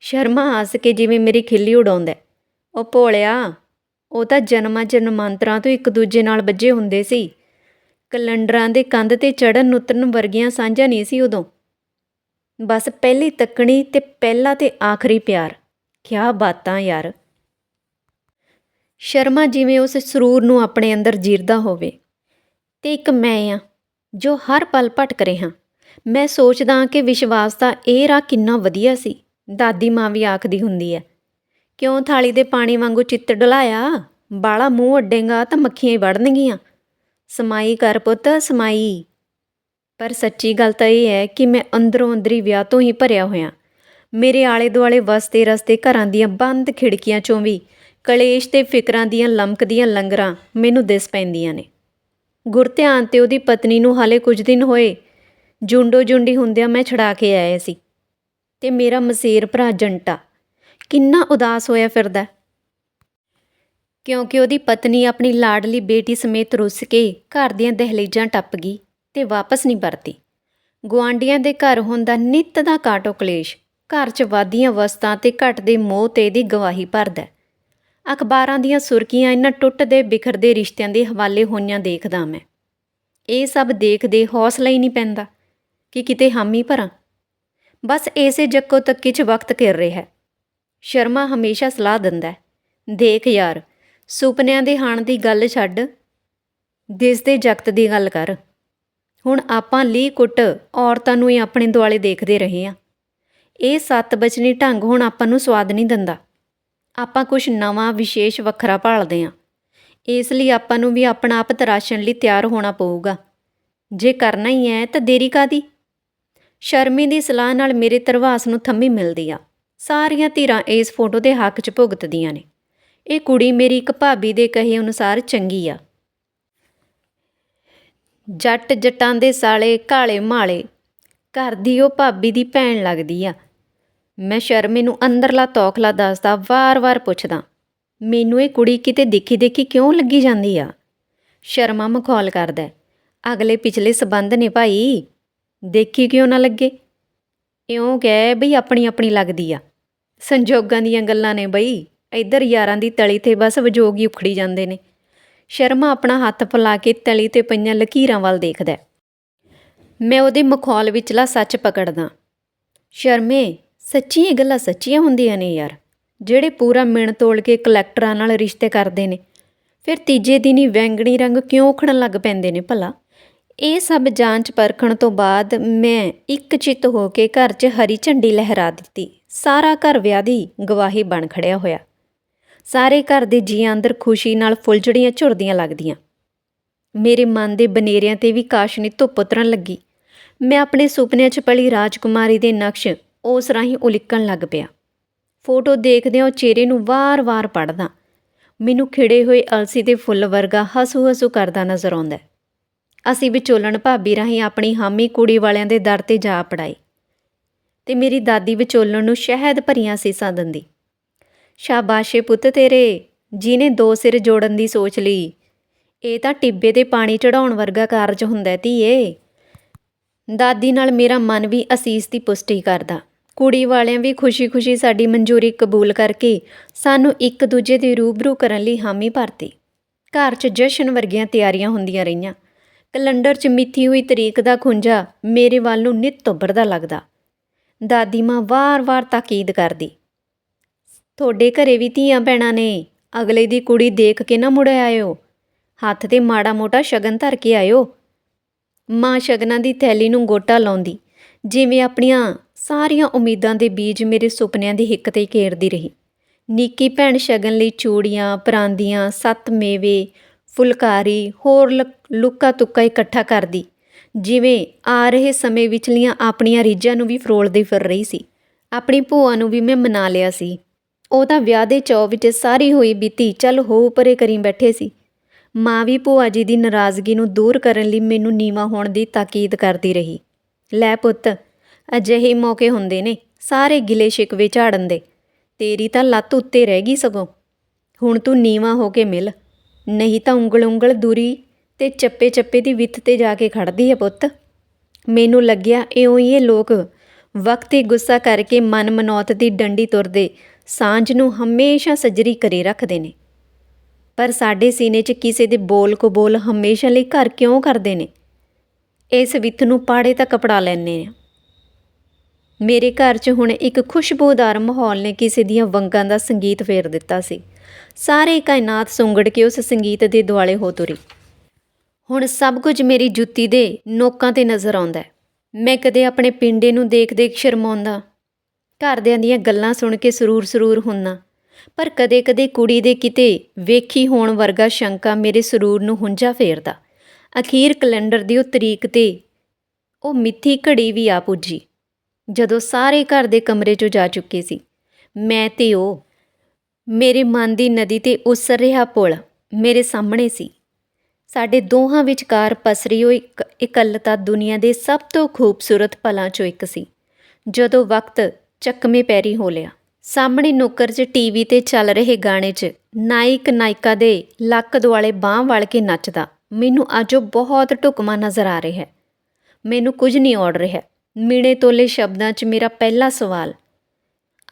ਸ਼ਰਮਾ ਹੱਸ ਕੇ ਜਿਵੇਂ ਮੇਰੀ ਖਿੱਲੀ ਉਡਾਉਂਦਾ ਉਹ ਭੋਲਿਆ, ਉਹ ਤਾਂ ਜਨਮਾਂ ਜਨਮਾਂਤਰਾਂ ਤੋਂ ਇੱਕ ਦੂਜੇ ਨਾਲ ਵੱਜੇ ਹੁੰਦੇ ਸੀ। ਕੈਲੰਡਰਾਂ ਦੇ ਕੰਧ ਤੇ ਚੜਨ ਉਤਰਨ ਵਰਗੀਆਂ ਸਾਂਝਾਂ ਨਹੀਂ ਸੀ ਉਦੋਂ। ਬਸ ਪਹਿਲੀ ਤੱਕਣੀ ਤੇ ਪਹਿਲਾ ਤੇ ਆਖਰੀ ਪਿਆਰ। ਕਿਆ ਬਾਤਾਂ ਯਾਰ। ਸ਼ਰਮਾ ਜਿਵੇਂ ਉਸ ਸਰੂਰ ਨੂੰ ਆਪਣੇ ਅੰਦਰ ਜੀਰਦਾ ਹੋਵੇ। ਤੇ ਇੱਕ ਮੈਂ ਆ, ਜੋ ਹਰ ਪਲ ਭਟਕ ਰਿਹਾ। ਮੈਂ ਸੋਚਦਾ ਕਿ ਵਿਸ਼ਵਾਸ ਦਾ ਇਹ ਰਾਹ ਕਿੰਨਾ ਵਧੀਆ ਸੀ, ਦਾਦੀ ਮਾਂ ਵੀ ਆਖਦੀ ਹੁੰਦੀ ਹੈ ਕਿਉਂ ਥਾਲੀ ਦੇ ਪਾਣੀ ਵਾਂਗੂ ਚਿੱਤ ਡੁਲਾਇਆ? ਬਾਲਾ ਮੂੰਹ ਅੱਡੇਗਾ ਤਾਂ ਮੱਖੀਆਂ ਹੀ ਵੜਨਗੀਆਂ। ਸਮਾਈ ਕਰ ਪੁੱਤ, ਸਮਾਈ। ਪਰ ਸੱਚੀ ਗੱਲ ਤਾਂ ਇਹ ਹੈ ਕਿ ਮੈਂ ਅੰਦਰੋਂ ਅੰਦਰੀ ਵਿਆਹ ਤੋਂ ਹੀ ਭਰਿਆ ਹੋਇਆ। ਮੇਰੇ ਆਲੇ ਦੁਆਲੇ ਵਸਦੇ ਰਸਤੇ ਘਰਾਂ ਦੀਆਂ ਬੰਦ ਖਿੜਕੀਆਂ ਚੋਂ ਵੀ ਕਲੇਸ਼ ਤੇ ਫਿਕਰਾਂ ਦੀਆਂ ਲਮਕਦੀਆਂ ਲੰਗਰਾਂ ਮੈਨੂੰ ਦਿਸ ਪੈਂਦੀਆਂ ਨੇ। ਗੁਰਧਿਆਨ ਤੇ ਉਹਦੀ ਪਤਨੀ ਨੂੰ ਹਾਲੇ ਕੁਝ ਦਿਨ ਹੋਏ ਜੁੰਡੋ ਜੁੰਡੀ ਹੁੰਦਿਆਂ ਮੈਂ ਛੜਾ ਕੇ ਆਇਆ ਸੀ। ਤੇ ਮੇਰਾ ਮਸੇਰ ਭਰਾ ਜੰਟਾ, ਕਿੰਨਾ ਉਦਾਸ ਹੋਇਆ ਫਿਰਦਾ। ਕਿਉਂਕਿ ਉਹਦੀ ਪਤਨੀ ਆਪਣੀ ਲਾਡਲੀ ਬੇਟੀ ਸਮੇਤ ਰੁੱਸ ਕੇ ਘਰ ਦੀਆਂ ਦਹਲੀਜ਼ਾਂ ਟੱਪ ਗਈ ਤੇ ਵਾਪਸ ਨਹੀਂ ਪਰਤੀ। ਗੁਆਂਢੀਆਂ ਦੇ ਘਰ ਹੁੰਦਾ ਨਿੱਤ ਦਾ ਕਾਟੋ ਕਲੇਸ਼, ਘਰ 'ਚ ਵਾਧੀਆਂ ਵਸਤਾਂ ਤੇ ਘਟਦੇ ਮੋਹ ਤੇ ਦੀ ਗਵਾਹੀ ਭਰਦਾ ਅਖਬਾਰਾਂ ਦੀਆਂ ਸੁਰਖੀਆਂ ਇਹਨਾਂ ਟੁੱਟਦੇ ਬਿਖਰਦੇ ਰਿਸ਼ਤਿਆਂ ਦੇ ਹਵਾਲੇ ਹੋਈਆਂ ਦੇਖਦਾ ਮੈਂ। ਇਹ ਸਭ ਦੇਖਦੇ ਹੌਸਲਾ ਹੀ ਨਹੀਂ ਪੈਂਦਾ ਕਿ ਕਿਤੇ ਹਾਮੀ ਭਰਾਂ। ਬਸ ਐਸੇ ਜੱਕੋ ਤੱਕੀ 'ਚ ਵਕਤ ਘਿਰ ਰਿਹਾ ਸ਼ਰਮਾ ਹਮੇਸ਼ਾ ਸਲਾਹ ਦਿੰਦਾ ਦੇਖ ਯਾਰ ਸੁਪਨਿਆਂ ਦੇ ਹਾਣ ਦੀ ਗੱਲ ਛੱਡ ਦਿਸਦੇ ਜਗਤ ਦੀ ਗੱਲ ਕਰ। ਹੁਣ ਆਪਾਂ ਲੀ ਕੁੱਟ ਔਰਤਾਂ ਨੂੰ ਹੀ ਆਪਣੇ ਦੁਆਲੇ ਦੇਖਦੇ ਰਹੇ ਆ। ਇਹ ਸੱਤ ਬਚਨੀ ਢੰਗ ਹੁਣ ਆਪਾਂ ਨੂੰ ਸਵਾਦ ਨਹੀਂ ਦਿੰਦਾ। ਆਪਾਂ ਕੁਝ ਨਵਾਂ, ਵਿਸ਼ੇਸ਼, ਵੱਖਰਾ ਭਾਲਦੇ ਆ। ਇਸ ਲਈ ਆਪਾਂ ਨੂੰ ਵੀ ਆਪਣਾ ਆਪ ਤਰਾਸ਼ਣ ਲਈ ਤਿਆਰ ਹੋਣਾ ਪਊਗਾ। ਜੇ ਕਰਨਾ ਹੀ ਹੈ ਤਾਂ ਦੇਰੀ ਕਾਦੀ ਸ਼ਰਮੀ ਦੀ ਸਲਾਹ ਨਾਲ ਮੇਰੇ ਤਰਵਾਸ ਨੂੰ ਥੰਮੀ ਮਿਲਦੀ ਆ। ਸਾਰੀਆਂ ਧੀਰਾਂ ਇਸ ਫੋਟੋ ਦੇ ਹੱਕ 'ਚ ਭੁਗਤਦੀਆਂ ਨੇ। ਇਹ ਕੁੜੀ ਮੇਰੀ ਇੱਕ ਭਾਬੀ ਦੇ ਕਹੇ ਅਨੁਸਾਰ ਚੰਗੀ ਆ। ਜੱਟ ਜੱਟਾਂ ਦੇ ਸਾਲੇ ਕਾਲੇ ਮਾਲੇ, ਘਰ ਦੀ ਉਹ ਭਾਬੀ ਦੀ ਭੈਣ ਲੱਗਦੀ ਆ। ਮੈਂ ਸ਼ਰਮੇ ਨੂੰ ਅੰਦਰਲਾ ਤੌਖਲਾ ਦੱਸਦਾ, ਵਾਰ-ਵਾਰ ਪੁੱਛਦਾ, ਮੈਨੂੰ ਇਹ ਕੁੜੀ ਕਿਤੇ ਦੇਖੀ ਦੇਖੀ ਕਿਉਂ ਲੱਗੀ ਜਾਂਦੀ ਆ? ਸ਼ਰਮਾ ਮਖੌਲ ਕਰਦਾ, ਅਗਲੇ ਪਿਛਲੇ ਸਬੰਧ ਨੇ ਭਾਈ, ਦੇਖੀ ਕਿਉਂ ਨਾ ਲੱਗੇ? ਇਉਂ ਕਹਿ ਬਈ ਆਪਣੀ ਆਪਣੀ ਲੱਗਦੀ ਆ। ਸੰਜੋਗਾਂ ਦੀਆਂ ਗੱਲਾਂ ਨੇ ਬਈ। ਇੱਧਰ ਯਾਰਾਂ ਦੀ ਤਲੀ ਤੇ ਬਸ ਵਜੋਗੀ ਉਖੜੀ ਜਾਂਦੇ ਨੇ। ਸ਼ਰਮਾ ਆਪਣਾ ਹੱਥ ਫਲਾ ਕੇ ਤਲੀ ਤੇ ਪਈਆਂ ਲਕੀਰਾਂ ਵੱਲ ਦੇਖਦਾ ਮੈਂ ਉਹਦੇ ਮਖੌਲ ਵਿਚਲਾ ਸੱਚ ਪਕੜਦਾ। ਸ਼ਰਮੇ, ਸੱਚੀ ਇਹ ਗੱਲਾਂ ਸੱਚੀਆਂ ਹੁੰਦੀਆਂ ਨੇ ਯਾਰ। ਜਿਹੜੇ ਪੂਰਾ ਮਿਣ ਤੋਲ ਕੇ ਕਲੈਕਟਰਾਂ ਨਾਲ ਰਿਸ਼ਤੇ ਕਰਦੇ ਨੇ। ਫਿਰ ਤੀਜੇ ਦਿਨ ਹੀ ਵੈਂਗਣੀ ਰੰਗ ਕਿਉਂ ਉਖੜਨ ਲੱਗ ਪੈਂਦੇ ਨੇ ਭਲਾ? ਇਹ ਸਭ ਜਾਂਚ ਪਰਖਣ ਤੋਂ ਬਾਅਦ ਮੈਂ ਇੱਕ ਚਿੱਤ ਹੋ ਕੇ ਘਰ 'ਚ ਹਰੀ ਝੰਡੀ ਲਹਿਰਾ ਦਿੱਤੀ। ਸਾਰਾ ਘਰ ਵਿਆਹ ਦੀ ਗਵਾਹੀ ਬਣ ਖੜਿਆ ਹੋਇਆ। ਸਾਰੇ ਘਰ ਦੇ ਜੀਆਂ ਅੰਦਰ ਖੁਸ਼ੀ ਨਾਲ ਫੁੱਲਝੜੀਆਂ ਝੁਰਦੀਆਂ ਲੱਗਦੀਆਂ। ਮੇਰੇ ਮਨ ਦੇ ਬਨੇਰਿਆਂ ਤੇ ਵੀ ਕਾਸ਼ਨੀ ਧੁੱਪ ਉਤਰਨ ਲੱਗੀ। ਮੈਂ ਆਪਣੇ ਸੁਪਨਿਆਂ 'ਚ ਪਲੀ ਰਾਜਕੁਮਾਰੀ ਦੇ ਨਕਸ਼ ਉਸ ਰਾਹੀਂ ਉਲਿੱਕਣ ਲੱਗ ਪਿਆ। ਫੋਟੋ ਦੇਖਦਿਆਂ ਉਹ ਚਿਹਰੇ ਨੂੰ ਵਾਰ-ਵਾਰ ਪੜਦਾ ਮੈਨੂੰ ਖਿੜੇ ਹੋਏ ਅਲਸੀ ਦੇ ਫੁੱਲ ਵਰਗਾ ਹਸੂ-ਹਸੂ ਕਰਦਾ ਨਜ਼ਰ ਆਉਂਦਾ ਅਸੀਂ ਵਿਚੋਲਣ ਭਾਬੀ ਰਾਹੀਂ ਆਪਣੀ ਹਾਮੀ ਕੁੜੀ ਵਾਲਿਆਂ ਦੇ ਦਰ ਤੇ ਜਾ ਪੜਾਈ ਤੇ ਮੇਰੀ ਦਾਦੀ ਵਿਚੋਲਣ ਨੂੰ ਸ਼ਹਿਦ ਭਰੀਆਂ ਸੀਸਾਂ ਦਿੰਦੀ। ਸ਼ਾਬਾਸ਼ੇ ਪੁੱਤ ਤੇਰੇ, ਜਿਹਨੇ ਦੋ ਸਿਰ ਜੋੜਨ ਦੀ ਸੋਚ ਲਈ। ਇਹ ਤਾਂ ਟਿੱਬੇ ਤੇ ਪਾਣੀ ਚੜਾਉਣ ਵਰਗਾ ਕਾਰਜ ਹੁੰਦਾ ਧੀਏ। ਦਾਦੀ ਨਾਲ ਮੇਰਾ ਮਨ ਵੀ ਅਸੀਸ ਦੀ ਪੁਸ਼ਟੀ ਕਰਦਾ। ਕੁੜੀ ਵਾਲਿਆਂ ਵੀ ਖੁਸ਼ੀ-ਖੁਸ਼ੀ ਸਾਡੀ ਮਨਜ਼ੂਰੀ ਕਬੂਲ ਕਰਕੇ ਸਾਨੂੰ ਇੱਕ ਦੂਜੇ ਦੇ ਰੂਬਰੂ ਕਰਨ ਲਈ ਹਾਮੀ ਭਰਤੀ। ਘਰ 'ਚ ਜਸ਼ਨ ਵਰਗੀਆਂ ਤਿਆਰੀਆਂ ਹੁੰਦੀਆਂ ਰਹੀਆਂ। ਕੈਲੰਡਰ 'ਚ ਮਿੱਥੀ ਹੋਈ ਤਰੀਕ ਦਾ ਖੁੰਝਾ ਮੇਰੇ ਵੱਲ ਨੂੰ ਨਿੱਤ ਉੱਭਰਦਾ ਲੱਗਦਾ। ਦਾਦੀ ਮਾਂ ਵਾਰ-ਵਾਰ ਤਾਕੀਦ ਕਰਦੀ। ਤੁਹਾਡੇ ਘਰੇ ਵੀ ਧੀਆਂ ਭੈਣਾਂ ਨੇ। ਅਗਲੇ ਦੀ ਕੁੜੀ ਦੇਖ ਕੇ ਨਾ ਮੁੜ ਆਇਓ। ਹੱਥ ਤੇ ਮਾੜਾ ਮੋਟਾ ਸ਼ਗਨ ਧਰ ਕੇ ਆਇਓ। ਮਾਂ ਸ਼ਗਨਾਂ ਦੀ ਥੈਲੀ ਨੂੰ ਗੋਟਾ ਲਾਉਂਦੀ, ਜਿਵੇਂ ਆਪਣੀਆਂ ਸਾਰੀਆਂ ਉਮੀਦਾਂ ਦੇ ਬੀਜ ਮੇਰੇ ਸੁਪਨਿਆਂ ਦੀ ਹਿੱਕ ਤੇ ਘੇਰਦੀ ਰਹੀ। ਨਿੱਕੀ ਭੈਣ ਸ਼ਗਨ ਲਈ ਚੂੜੀਆਂ, ਪਰਾਂਦੀਆਂ, ਸੱਤ ਮੇਵੇ, ਫੁਲਕਾਰੀ, ਹੋਰ ਲੁੱਕਾ ਤੁੱਕਾ ਇਕੱਠਾ ਕਰਦੀ, ਜਿਵੇਂ ਆ ਰਹੇ ਸਮੇਂ ਵਿਚਲੀਆਂ ਆਪਣੀਆਂ ਰੀਝਾਂ ਨੂੰ ਵੀ ਫਰੋਲਦੀ ਫਿਰ ਰਹੀ ਸੀ। ਆਪਣੀ ਭੂਆ ਨੂੰ ਵੀ ਮੈਂ ਮਨਾ ਲਿਆ ਸੀ। ਉਹ ਤਾਂ ਵਿਆਹ ਦੇ ਚੌ ਵਿੱਚ ਸਾਰੀ ਹੋਈ ਬੀਤੀ, ਚੱਲ ਹੋ ਪਰੇ ਕਰੀ ਬੈਠੇ ਸੀ। ਮਾਂ ਵੀ ਭੂਆ ਜੀ ਦੀ ਨਾਰਾਜ਼ਗੀ ਨੂੰ ਦੂਰ ਕਰਨ ਲਈ ਮੈਨੂੰ ਨੀਵਾ ਹੋਣ ਦੀ ਤਾਕੀਦ ਕਰਦੀ ਰਹੀ। ਲੈ ਪੁੱਤ, ਅਜਿਹੇ ਮੌਕੇ ਹੁੰਦੇ ਨੇ, ਸਾਰੇ ਗਿਲੇ ਸ਼ਿਕਵੇ ਝਾੜਨ ਦੇ। ਤੇਰੀ ਤਾਂ ਲੱਤ ਉੱਤੇ ਰਹਿ ਗਈ ਸਗੋਂ। ਹੁਣ ਤੂੰ ਨੀਵਾ ਹੋ ਕੇ ਮਿਲ। ਨਹੀਂ ਤਾਂ ਉਂਗਲ ਉਂਗਲ ਦੂਰੀ ਤੇ ਚੱਪੇ ਚੱਪੇ ਦੀ ਵਿੱਥ ਤੇ ਜਾ ਕੇ ਖੜਦੀ ਹੈ ਪੁੱਤ। ਮੈਨੂੰ ਲੱਗਿਆ ਇਉਂ ਹੀ ਇਹ ਲੋਕ ਵਕਤ ਹੀ ਗੁੱਸਾ ਕਰਕੇ ਮਨ ਮਨੌਤ ਦੀ ਡੰਡੀ ਤੁਰਦੇ ਸਾਂਝ ਨੂੰ ਹਮੇਸ਼ਾ ਸਜਰੀ ਕਰੇ ਰੱਖਦੇ ਨੇ। ਪਰ ਸਾਡੇ ਸੀਨੇ 'ਚ ਕਿਸੇ ਦੇ ਬੋਲ ਕੋ ਬੋਲ ਹਮੇਸ਼ਾ ਲਈ ਘਰ ਕਿਉਂ ਕਰਦੇ ਨੇ? ਇਸ ਵਿੱਥ ਨੂੰ ਪਾੜੇ ਤੱਕ ਕਪੜਾ ਲੈਣੇ ਆ। ਮੇਰੇ ਘਰ 'ਚ ਹੁਣ ਇੱਕ ਖੁਸ਼ਬੂਦਾਰ ਮਾਹੌਲ ਨੇ ਕਿਸੇ ਦੀਆਂ ਵੰਗਾਂ ਦਾ ਸੰਗੀਤ ਫੇਰ ਦਿੱਤਾ ਸੀ। ਸਾਰੇ ਕਾਇਨਾਤ ਸੁੰਗੜ ਕੇ ਉਸ ਸੰਗੀਤ ਦੇ ਦੁਆਲੇ ਹੋ ਤੁਰੀ। ਹੁਣ ਸਭ ਕੁਝ ਮੇਰੀ ਜੁੱਤੀ ਦੇ ਨੋਕਾਂ ਤੇ ਨਜ਼ਰ ਆਉਂਦਾ ਮੈਂ ਕਦੇ ਆਪਣੇ ਪਿੰਡੇ ਨੂੰ ਦੇਖ ਦੇਖ ਸ਼ਰਮਾਉਂਦਾ ਘਰਦਿਆਂ ਦੀਆਂ ਗੱਲਾਂ ਸੁਣ ਕੇ ਸਰੂਰ ਸਰੂਰ ਹੁੰਨਾ। ਪਰ ਕਦੇ-ਕਦੇ ਕੁੜੀ ਦੇ ਕਿਤੇ ਵੇਖੀ ਹੋਣ ਵਰਗਾ ਸ਼ੰਕਾ ਮੇਰੇ ਸਰੂਰ ਨੂੰ ਹੁੰਜਾ ਫੇਰਦਾ। ਅਖੀਰ ਕੈਲੰਡਰ ਦੀ ਉਹ ਤਰੀਕ ਤੇ ਉਹ ਮਿੱਥੀ ਘੜੀ ਵੀ ਆ ਪੁੱਜੀ। ਜਦੋਂ ਸਾਰੇ ਘਰ ਦੇ ਕਮਰੇ 'ਚੋਂ ਜਾ ਚੁੱਕੇ ਸੀ। ਮੈਂ ਤੇ ਉਹ, ਮੇਰੇ ਮਨ ਦੀ ਨਦੀ ਤੇ ਉਸਰ ਰਿਹਾ ਪੁਲ ਮੇਰੇ ਸਾਹਮਣੇ ਸੀ। ਸਾਡੇ ਦੋਹਾਂ ਵਿਚਕਾਰ ਪਸਰੀ ਹੋਈ ਇਕੱਲਤਾ ਦੁਨੀਆ ਦੇ ਸਭ ਤੋਂ ਖੂਬਸੂਰਤ ਪਲਾਂ 'ਚੋਂ ਇੱਕ ਸੀ। ਜਦੋਂ ਵਕਤ ਚੱਕਵੇਂ ਪੈਰੀ ਹੋ ਲਿਆ। ਸਾਹਮਣੇ ਨੁੱਕਰ 'ਚ ਟੀਵੀ ਤੇ ਚੱਲ ਰਹੇ ਗਾਣੇ 'ਚ ਨਾਇਕ ਨਾਇਕਾ ਦੇ ਲੱਕ ਦੁਆਲੇ ਬਾਂਹ ਵਲ ਕੇ ਨੱਚਦਾ। ਮੈਨੂੰ ਅੱਜ ਉਹ ਬਹੁਤ ਢੁਕਮਾ ਨਜ਼ਰ ਆ ਰਿਹਾ ਹੈ। ਮੈਨੂੰ ਕੁਝ ਨਹੀਂ ਔੜ ਰਿਹਾ। ਮਿਣੇ ਤੋਲੇ ਸ਼ਬਦਾਂ 'ਚ ਮੇਰਾ ਪਹਿਲਾ ਸਵਾਲ,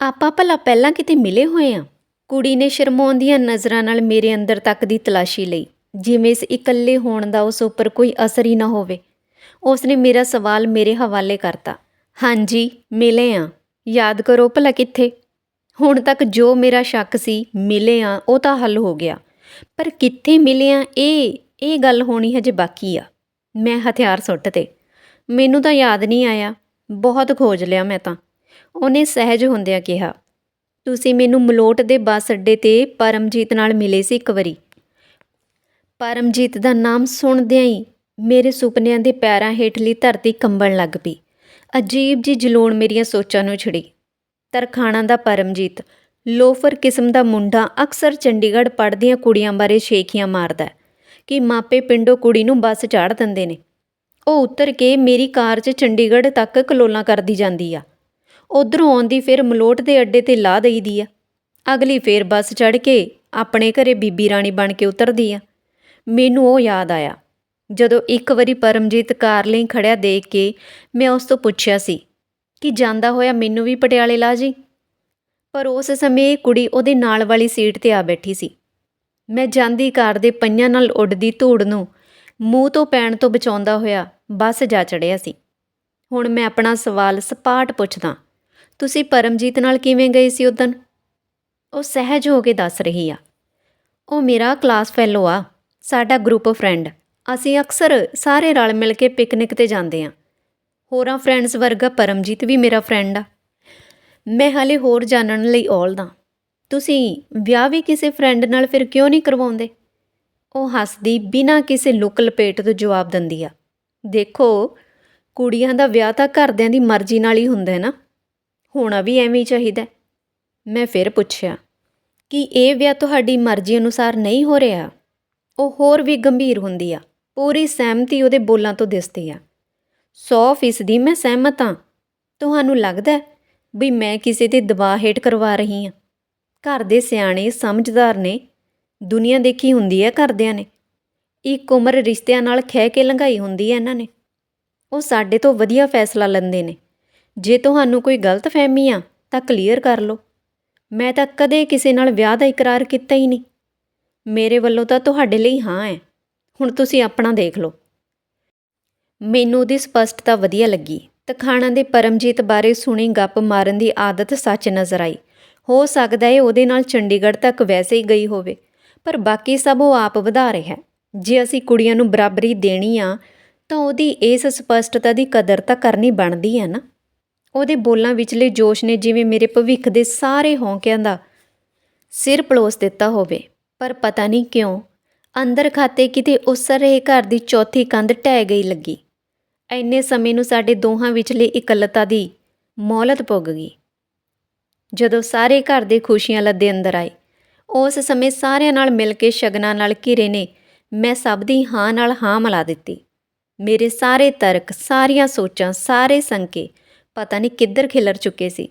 ਆਪਾਂ ਭਲਾ ਪਹਿਲਾਂ ਕਿਤੇ ਮਿਲੇ ਹੋਏ ਆ? ਕੁੜੀ ਨੇ ਸ਼ਰਮਾਉਂਦੀਆਂ ਨਜ਼ਰਾਂ ਨਾਲ ਮੇਰੇ ਅੰਦਰ ਤੱਕ ਦੀ ਤਲਾਸ਼ੀ ਲਈ। ਜਿਵੇਂ ਇਸ ਇਕੱਲੇ ਹੋਣ ਦਾ ਉਸ ਉੱਪਰ ਕੋਈ ਅਸਰ ਹੀ ਨਾ ਹੋਵੇ। ਉਸ ਨੇ ਮੇਰਾ ਸਵਾਲ ਮੇਰੇ ਹਵਾਲੇ ਕਰਤਾ, ਹਾਂਜੀ, ਮਿਲੇ ਆ। ਯਾਦ ਕਰੋ ਭਲਾ ਕਿੱਥੇ? ਹੁਣ ਤੱਕ ਜੋ ਮੇਰਾ ਸ਼ੱਕ ਸੀ ਮਿਲੇ ਆ ਉਹ ਤਾਂ ਹੱਲ ਹੋ ਗਿਆ। ਪਰ ਕਿੱਥੇ ਮਿਲੇ ਆ ਇਹ ਇਹ ਗੱਲ ਹੋਣੀ ਹਜੇ ਬਾਕੀ ਆ। ਮੈਂ ਹਥਿਆਰ ਸੁੱਟ ਤੇ। ਮੈਨੂੰ ਤਾਂ ਯਾਦ ਨਹੀਂ ਆਇਆ। ਬਹੁਤ ਖੋਜ ਲਿਆ ਮੈਂ ਤਾਂ। ਉਹਨੇ ਸਹਿਜ ਹੁੰਦਿਆਂ ਕਿਹਾ, ਤੁਸੀਂ ਮੈਨੂੰ ਮਲੋਟ ਦੇ ਬੱਸ ਅੱਡੇ ਤੇ ਪਰਮਜੀਤ ਨਾਲ ਮਿਲੇ ਸੀ ਇੱਕ ਵਾਰੀ। ਪਰਮਜੀਤ ਦਾ ਨਾਮ ਸੁਣਦਿਆਂ ਹੀ ਮੇਰੇ ਸੁਪਨਿਆਂ ਦੇ ਪੈਰਾਂ ਹੇਠਲੀ ਧਰਤੀ ਕੰਬਣ ਲੱਗ ਪਈ। ਅਜੀਬ ਜੀ ਜਲੂਣ ਮੇਰੀਆਂ ਸੋਚਾਂ ਨੂੰ ਛਿੜੀ। ਤਰਖਾਣਾ ਦਾ ਪਰਮਜੀਤ, ਲੋਫਰ ਕਿਸਮ ਦਾ ਮੁੰਡਾ ਅਕਸਰ ਚੰਡੀਗੜ੍ਹ ਪੜ੍ਹਦੀਆਂ ਕੁੜੀਆਂ ਬਾਰੇ ਸ਼ੇਖੀਆਂ ਮਾਰਦਾ ਕਿ ਮਾਪੇ ਪਿੰਡੋਂ ਕੁੜੀ ਨੂੰ ਬੱਸ ਚਾੜ ਦਿੰਦੇ ਨੇ। ਉਹ ਉਤਰ ਕੇ ਮੇਰੀ ਕਾਰ 'ਚ ਚੰਡੀਗੜ੍ਹ ਤੱਕ ਕਲੋਲਾਂ ਕਰਦੀ ਜਾਂਦੀ ਆ। ਉਧਰੋਂ ਆਉਂਦੀ ਫਿਰ ਮਲੋਟ ਦੇ ਅੱਡੇ ਤੇ ਲਾ ਦਈਦੀ ਆ। ਅਗਲੀ ਫੇਰ ਬੱਸ ਚੜ ਕੇ ਆਪਣੇ ਘਰੇ ਬੀਬੀ ਰਾਣੀ ਬਣ ਕੇ ਉਤਰਦੀ ਆ। ਮੈਨੂੰ ਉਹ ਯਾਦ ਆਇਆ। ਜਦੋਂ ਇੱਕ ਵਾਰੀ ਪਰਮਜੀਤ ਕਾਰ ਲਈ ਖੜਿਆ ਦੇਖ ਕੇ ਮੈਂ ਉਸ ਤੋਂ ਪੁੱਛਿਆ ਸੀ, ਕਿ ਜਾਂਦਾ ਹੋਇਆ ਮੈਨੂੰ ਵੀ ਪਟਿਆਲੇ ਲਾ ਜੀ? ਪਰ ਉਸ ਸਮੇਂ ਕੁੜੀ ਉਹਦੇ ਨਾਲ ਵਾਲੀ ਸੀਟ ਤੇ ਆ ਬੈਠੀ ਸੀ। ਮੈਂ ਜਾਂਦੀ ਕਾਰ ਦੇ ਪਈਆਂ ਨਾਲ ਉੱਡਦੀ ਧੂੜ ਨੂੰ ਮੂੰਹ ਤੋਂ ਪੈਣ ਤੋਂ ਬਚਾਉਂਦਾ ਹੋਇਆ ਬੱਸ ਜਾ ਚੜਿਆ ਸੀ। ਹੁਣ ਮੈਂ ਆਪਣਾ ਸਵਾਲ ਸਪਾਟ ਪੁੱਛਦਾ, ਤੁਸੀਂ ਪਰਮਜੀਤ ਨਾਲ ਕਿਵੇਂ ਗਏ ਸੀ ਉਦਣ ਉਹ ਸਹਿਜ ਹੋ ਕੇ ਦੱਸ ਰਹੀ ਆ, ਉਹ ਮੇਰਾ ਕਲਾਸ ਫੈਲੋ ਆ, ਸਾਡਾ ਗਰੁੱਪ ਫਰੈਂਡ ਅਸੀਂ ਅਕਸਰ ਸਾਰੇ ਰਲ ਮਿਲ ਕੇ ਪਿਕਨਿਕ ਤੇ ਜਾਂਦੇ ਆ ਹੋਰਾਂ ਫਰੈਂਡਸ ਵਰਗਾ ਪਰਮਜੀਤ ਵੀ ਮੇਰਾ ਫਰੈਂਡ ਆ। ਮੈਂ ਹਾਲੇ ਹੋਰ ਜਾਣਨ ਲਈ ਔਲਦਾ ਤੁਸੀਂ ਵਿਆਹ ਵੀ ਕਿਸੇ ਫਰੈਂਡ ਨਾਲ ਫਿਰ ਕਿਉਂ ਨਹੀਂ ਕਰਵਾਉਂਦੇ? ਉਹ ਹੱਸਦੀ ਬਿਨਾਂ ਕਿਸੇ ਲੁੱਕ ਲਪੇਟ ਤੋਂ ਜਵਾਬ ਦਿੰਦੀ ਆ। ਦੇਖੋ, ਕੁੜੀਆਂ ਦਾ ਵਿਆਹ ਤਾਂ ਘਰਦਿਆਂ ਦੀ ਮਰਜ਼ੀ ਨਾਲ ਹੀ ਹੁੰਦਾ ਹੈ ਨਾ। ਹੋਣਾ ਵੀ ਐਵੇਂ ਹੀ ਚਾਹੀਦਾ ਮੈਂ ਫਿਰ ਪੁੱਛਿਆ, ਕਿ ਇਹ ਵਿਆਹ ਤੁਹਾਡੀ ਮਰਜ਼ੀ ਅਨੁਸਾਰ ਨਹੀਂ ਹੋ ਰਿਹਾ? ਉਹ ਹੋਰ ਵੀ ਗੰਭੀਰ ਹੁੰਦੀ ਆ। ਪੂਰੀ ਸਹਿਮਤੀ ਉਹਦੇ ਬੋਲਾਂ ਤੋਂ ਦਿਸਦੀ ਆ। 100% ਮੈਂ ਸਹਿਮਤ ਹਾਂ। ਤੁਹਾਨੂੰ ਲੱਗਦਾ ਵੀ ਮੈਂ ਕਿਸੇ ਤੇ ਦਬਾਅ ਹੇਠ ਕਰਵਾ ਰਹੀ ਹਾਂ? ਘਰ ਦੇ ਸਿਆਣੇ, ਸਮਝਦਾਰ ਨੇ ਦੁਨੀਆ ਦੇਖੀ ਹੁੰਦੀ ਹੈ ਘਰਦਿਆਂ ਨੇ। ਇੱਕ ਉਮਰ ਰਿਸ਼ਤਿਆਂ ਨਾਲ ਖਹਿ ਕੇ ਲੰਘਾਈ ਹੁੰਦੀ ਹੈ ਇਹਨਾਂ ਨੇ। ਉਹ ਸਾਡੇ ਤੋਂ ਵਧੀਆ ਫੈਸਲਾ ਲੈਂਦੇ ਨੇ। ਜੇ ਤੁਹਾਨੂੰ ਕੋਈ ਗਲਤ ਫਹਿਮੀ ਆ, ਤਾਂ ਕਲੀਅਰ ਕਰ ਲਓ। ਮੈਂ ਤਾਂ ਕਦੇ ਕਿਸੇ ਨਾਲ ਵਿਆਹ ਦਾ ਇਕਰਾਰ ਕੀਤਾ ਹੀ ਨਹੀਂ। ਮੇਰੇ ਵੱਲੋਂ ਤਾਂ ਤੁਹਾਡੇ ਲਈ ਹਾਂ ਹੈ। ਹੁਣ ਤੁਸੀਂ ਆਪਣਾ ਦੇਖ ਲਓ। ਮੈਨੂੰ ਉਹਦੀ ਸਪਸ਼ਟਤਾ ਵਧੀਆ ਲੱਗੀ। ਤਖਾਣਾ ਦੇ ਪਰਮਜੀਤ ਬਾਰੇ ਸੁਣੀ ਗੱਪ ਮਾਰਨ ਦੀ ਆਦਤ ਸੱਚ ਨਜ਼ਰ ਆਈ। ਹੋ ਸਕਦਾ ਏ ਉਹਦੇ ਨਾਲ ਚੰਡੀਗੜ੍ਹ ਤੱਕ ਵੈਸੇ ਹੀ ਗਈ ਹੋਵੇ, ਪਰ ਬਾਕੀ ਸਭ ਉਹ ਆਪ ਵਧਾ ਰਿਹਾ ਜੇ ਅਸੀਂ ਕੁੜੀਆਂ ਨੂੰ ਬਰਾਬਰੀ ਦੇਣੀ ਆ, ਤਾਂ ਉਹਦੀ ਇਸ ਸਪਸ਼ਟਤਾ ਦੀ ਕਦਰ ਤਾਂ ਕਰਨੀ ਬਣਦੀ ਹੈ ਨਾ। ਉਹਦੇ ਬੋਲਾਂ ਵਿਚਲੇ ਜੋਸ਼ ਨੇ ਜਿਵੇਂ ਮੇਰੇ ਭਵਿੱਖ ਦੇ ਸਾਰੇ ਹੌਂਕਿਆਂ ਦਾ ਸਿਰ ਪਲੋਸ ਦਿੱਤਾ ਹੋਵੇ, ਪਰ ਪਤਾ ਨਹੀਂ ਕਿਉਂ ਅੰਦਰ ਖਾਤੇ ਕਿਤੇ ਉਸਰ ਰਹੇ ਘਰ ਦੀ ਚੌਥੀ ਕੰਧ ਢਹਿ ਗਈ ਲੱਗੀ। ਐਨੇ ਸਮੇਂ ਨੂੰ ਸਾਡੇ ਦੋਹਾਂ ਵਿਚਲੇ ਇਕੱਲਤਾ ਦੀ ਮੌਲਤ ਪੁੱਗ ਗਈ। ਜਦੋਂ ਸਾਰੇ ਘਰ ਦੇ ਖੁਸ਼ੀਆਂ ਲੱਦੇ ਅੰਦਰ ਆਏ, ਉਸ ਸਮੇਂ ਸਾਰਿਆਂ ਨਾਲ ਮਿਲ ਕੇ ਸ਼ਗਨਾਂ ਨਾਲ ਘਿਰੇ ਨੇ, ਮੈਂ ਸਭ ਦੀ ਹਾਂ ਨਾਲ ਹਾਂ ਮਿਲਾ ਦਿੱਤੀ। ਮੇਰੇ ਸਾਰੇ ਤਰਕ, ਸਾਰੀਆਂ ਸੋਚਾਂ, ਸਾਰੇ ਸੰਕੇ ਪਤਾ ਨਹੀਂ ਕਿੱਧਰ ਖਿਲਰ ਚੁੱਕੇ ਸੀ।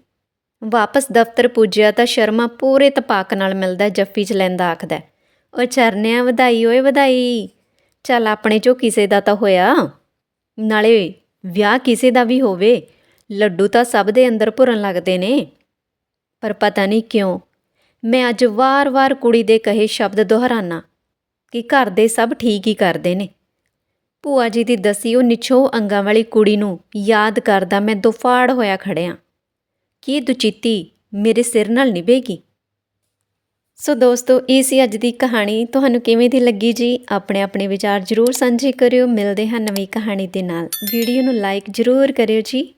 ਵਾਪਸ ਦਫ਼ਤਰ ਪੁੱਜਿਆ ਤਾਂ ਸ਼ਰਮਾ ਪੂਰੇ ਤਪਾਕ ਨਾਲ ਮਿਲਦਾ ਜੱਫੀ ਚ ਲੈਂਦਾ ਆਖਦਾ ਉਹ ਚਰਨਿਆ ਵਧਾਈ, ਓਏ ਵਧਾਈ। ਚੱਲ ਆਪਣੇ ਚੋਂ ਕਿਸੇ ਦਾ ਤਾਂ ਹੋਇਆ। ਨਾਲੇ ਵਿਆਹ ਕਿਸੇ ਦਾ ਵੀ ਹੋਵੇ, ਲੱਡੂ ਤਾਂ ਸਭ ਦੇ ਅੰਦਰ ਭੁਰਨ ਲੱਗਦੇ ਨੇ। ਪਰ ਪਤਾ ਨਹੀਂ ਕਿਉਂ, ਮੈਂ ਅੱਜ ਵਾਰ-ਵਾਰ ਕੁੜੀ ਦੇ ਕਹੇ ਸ਼ਬਦ ਦੁਹਰਾਨਾ ਕਿ ਘਰ ਦੇ ਸਭ ਠੀਕ ਹੀ ਕਰਦੇ ਨੇ। ਭੂਆ ਜੀ ਦੀ ਦਸੀ ਉਹ ਨਿਛੋ ਅੰਗਾਂ ਵਾਲੀ ਕੁੜੀ ਨੂੰ ਯਾਦ ਕਰਦਾ ਮੈਂ ਦੁਫਾੜ ਹੋਇਆ ਖੜਿਆ। ਕੀ ਦੁਚਿੱਤੀ ਮੇਰੇ ਸਿਰ ਨਾਲ ਨਿਭੇਗੀ? ਸੋ ਦੋਸਤੋ, ਇਹ ਸੀ ਅੱਜ ਦੀ ਕਹਾਣੀ। ਤੁਹਾਨੂੰ ਕਿਵੇਂ ਦੀ ਲੱਗੀ ਜੀ? ਆਪਣੇ ਆਪਣੇ ਵਿਚਾਰ ਜਰੂਰ ਸਾਂਝੇ ਕਰਿਓ। ਮਿਲਦੇ ਹਾਂ ਨਵੀਂ ਕਹਾਣੀ ਦੇ ਨਾਲ। ਵੀਡੀਓ ਨੂੰ ਲਾਈਕ ਜਰੂਰ ਕਰਿਓ ਜੀ।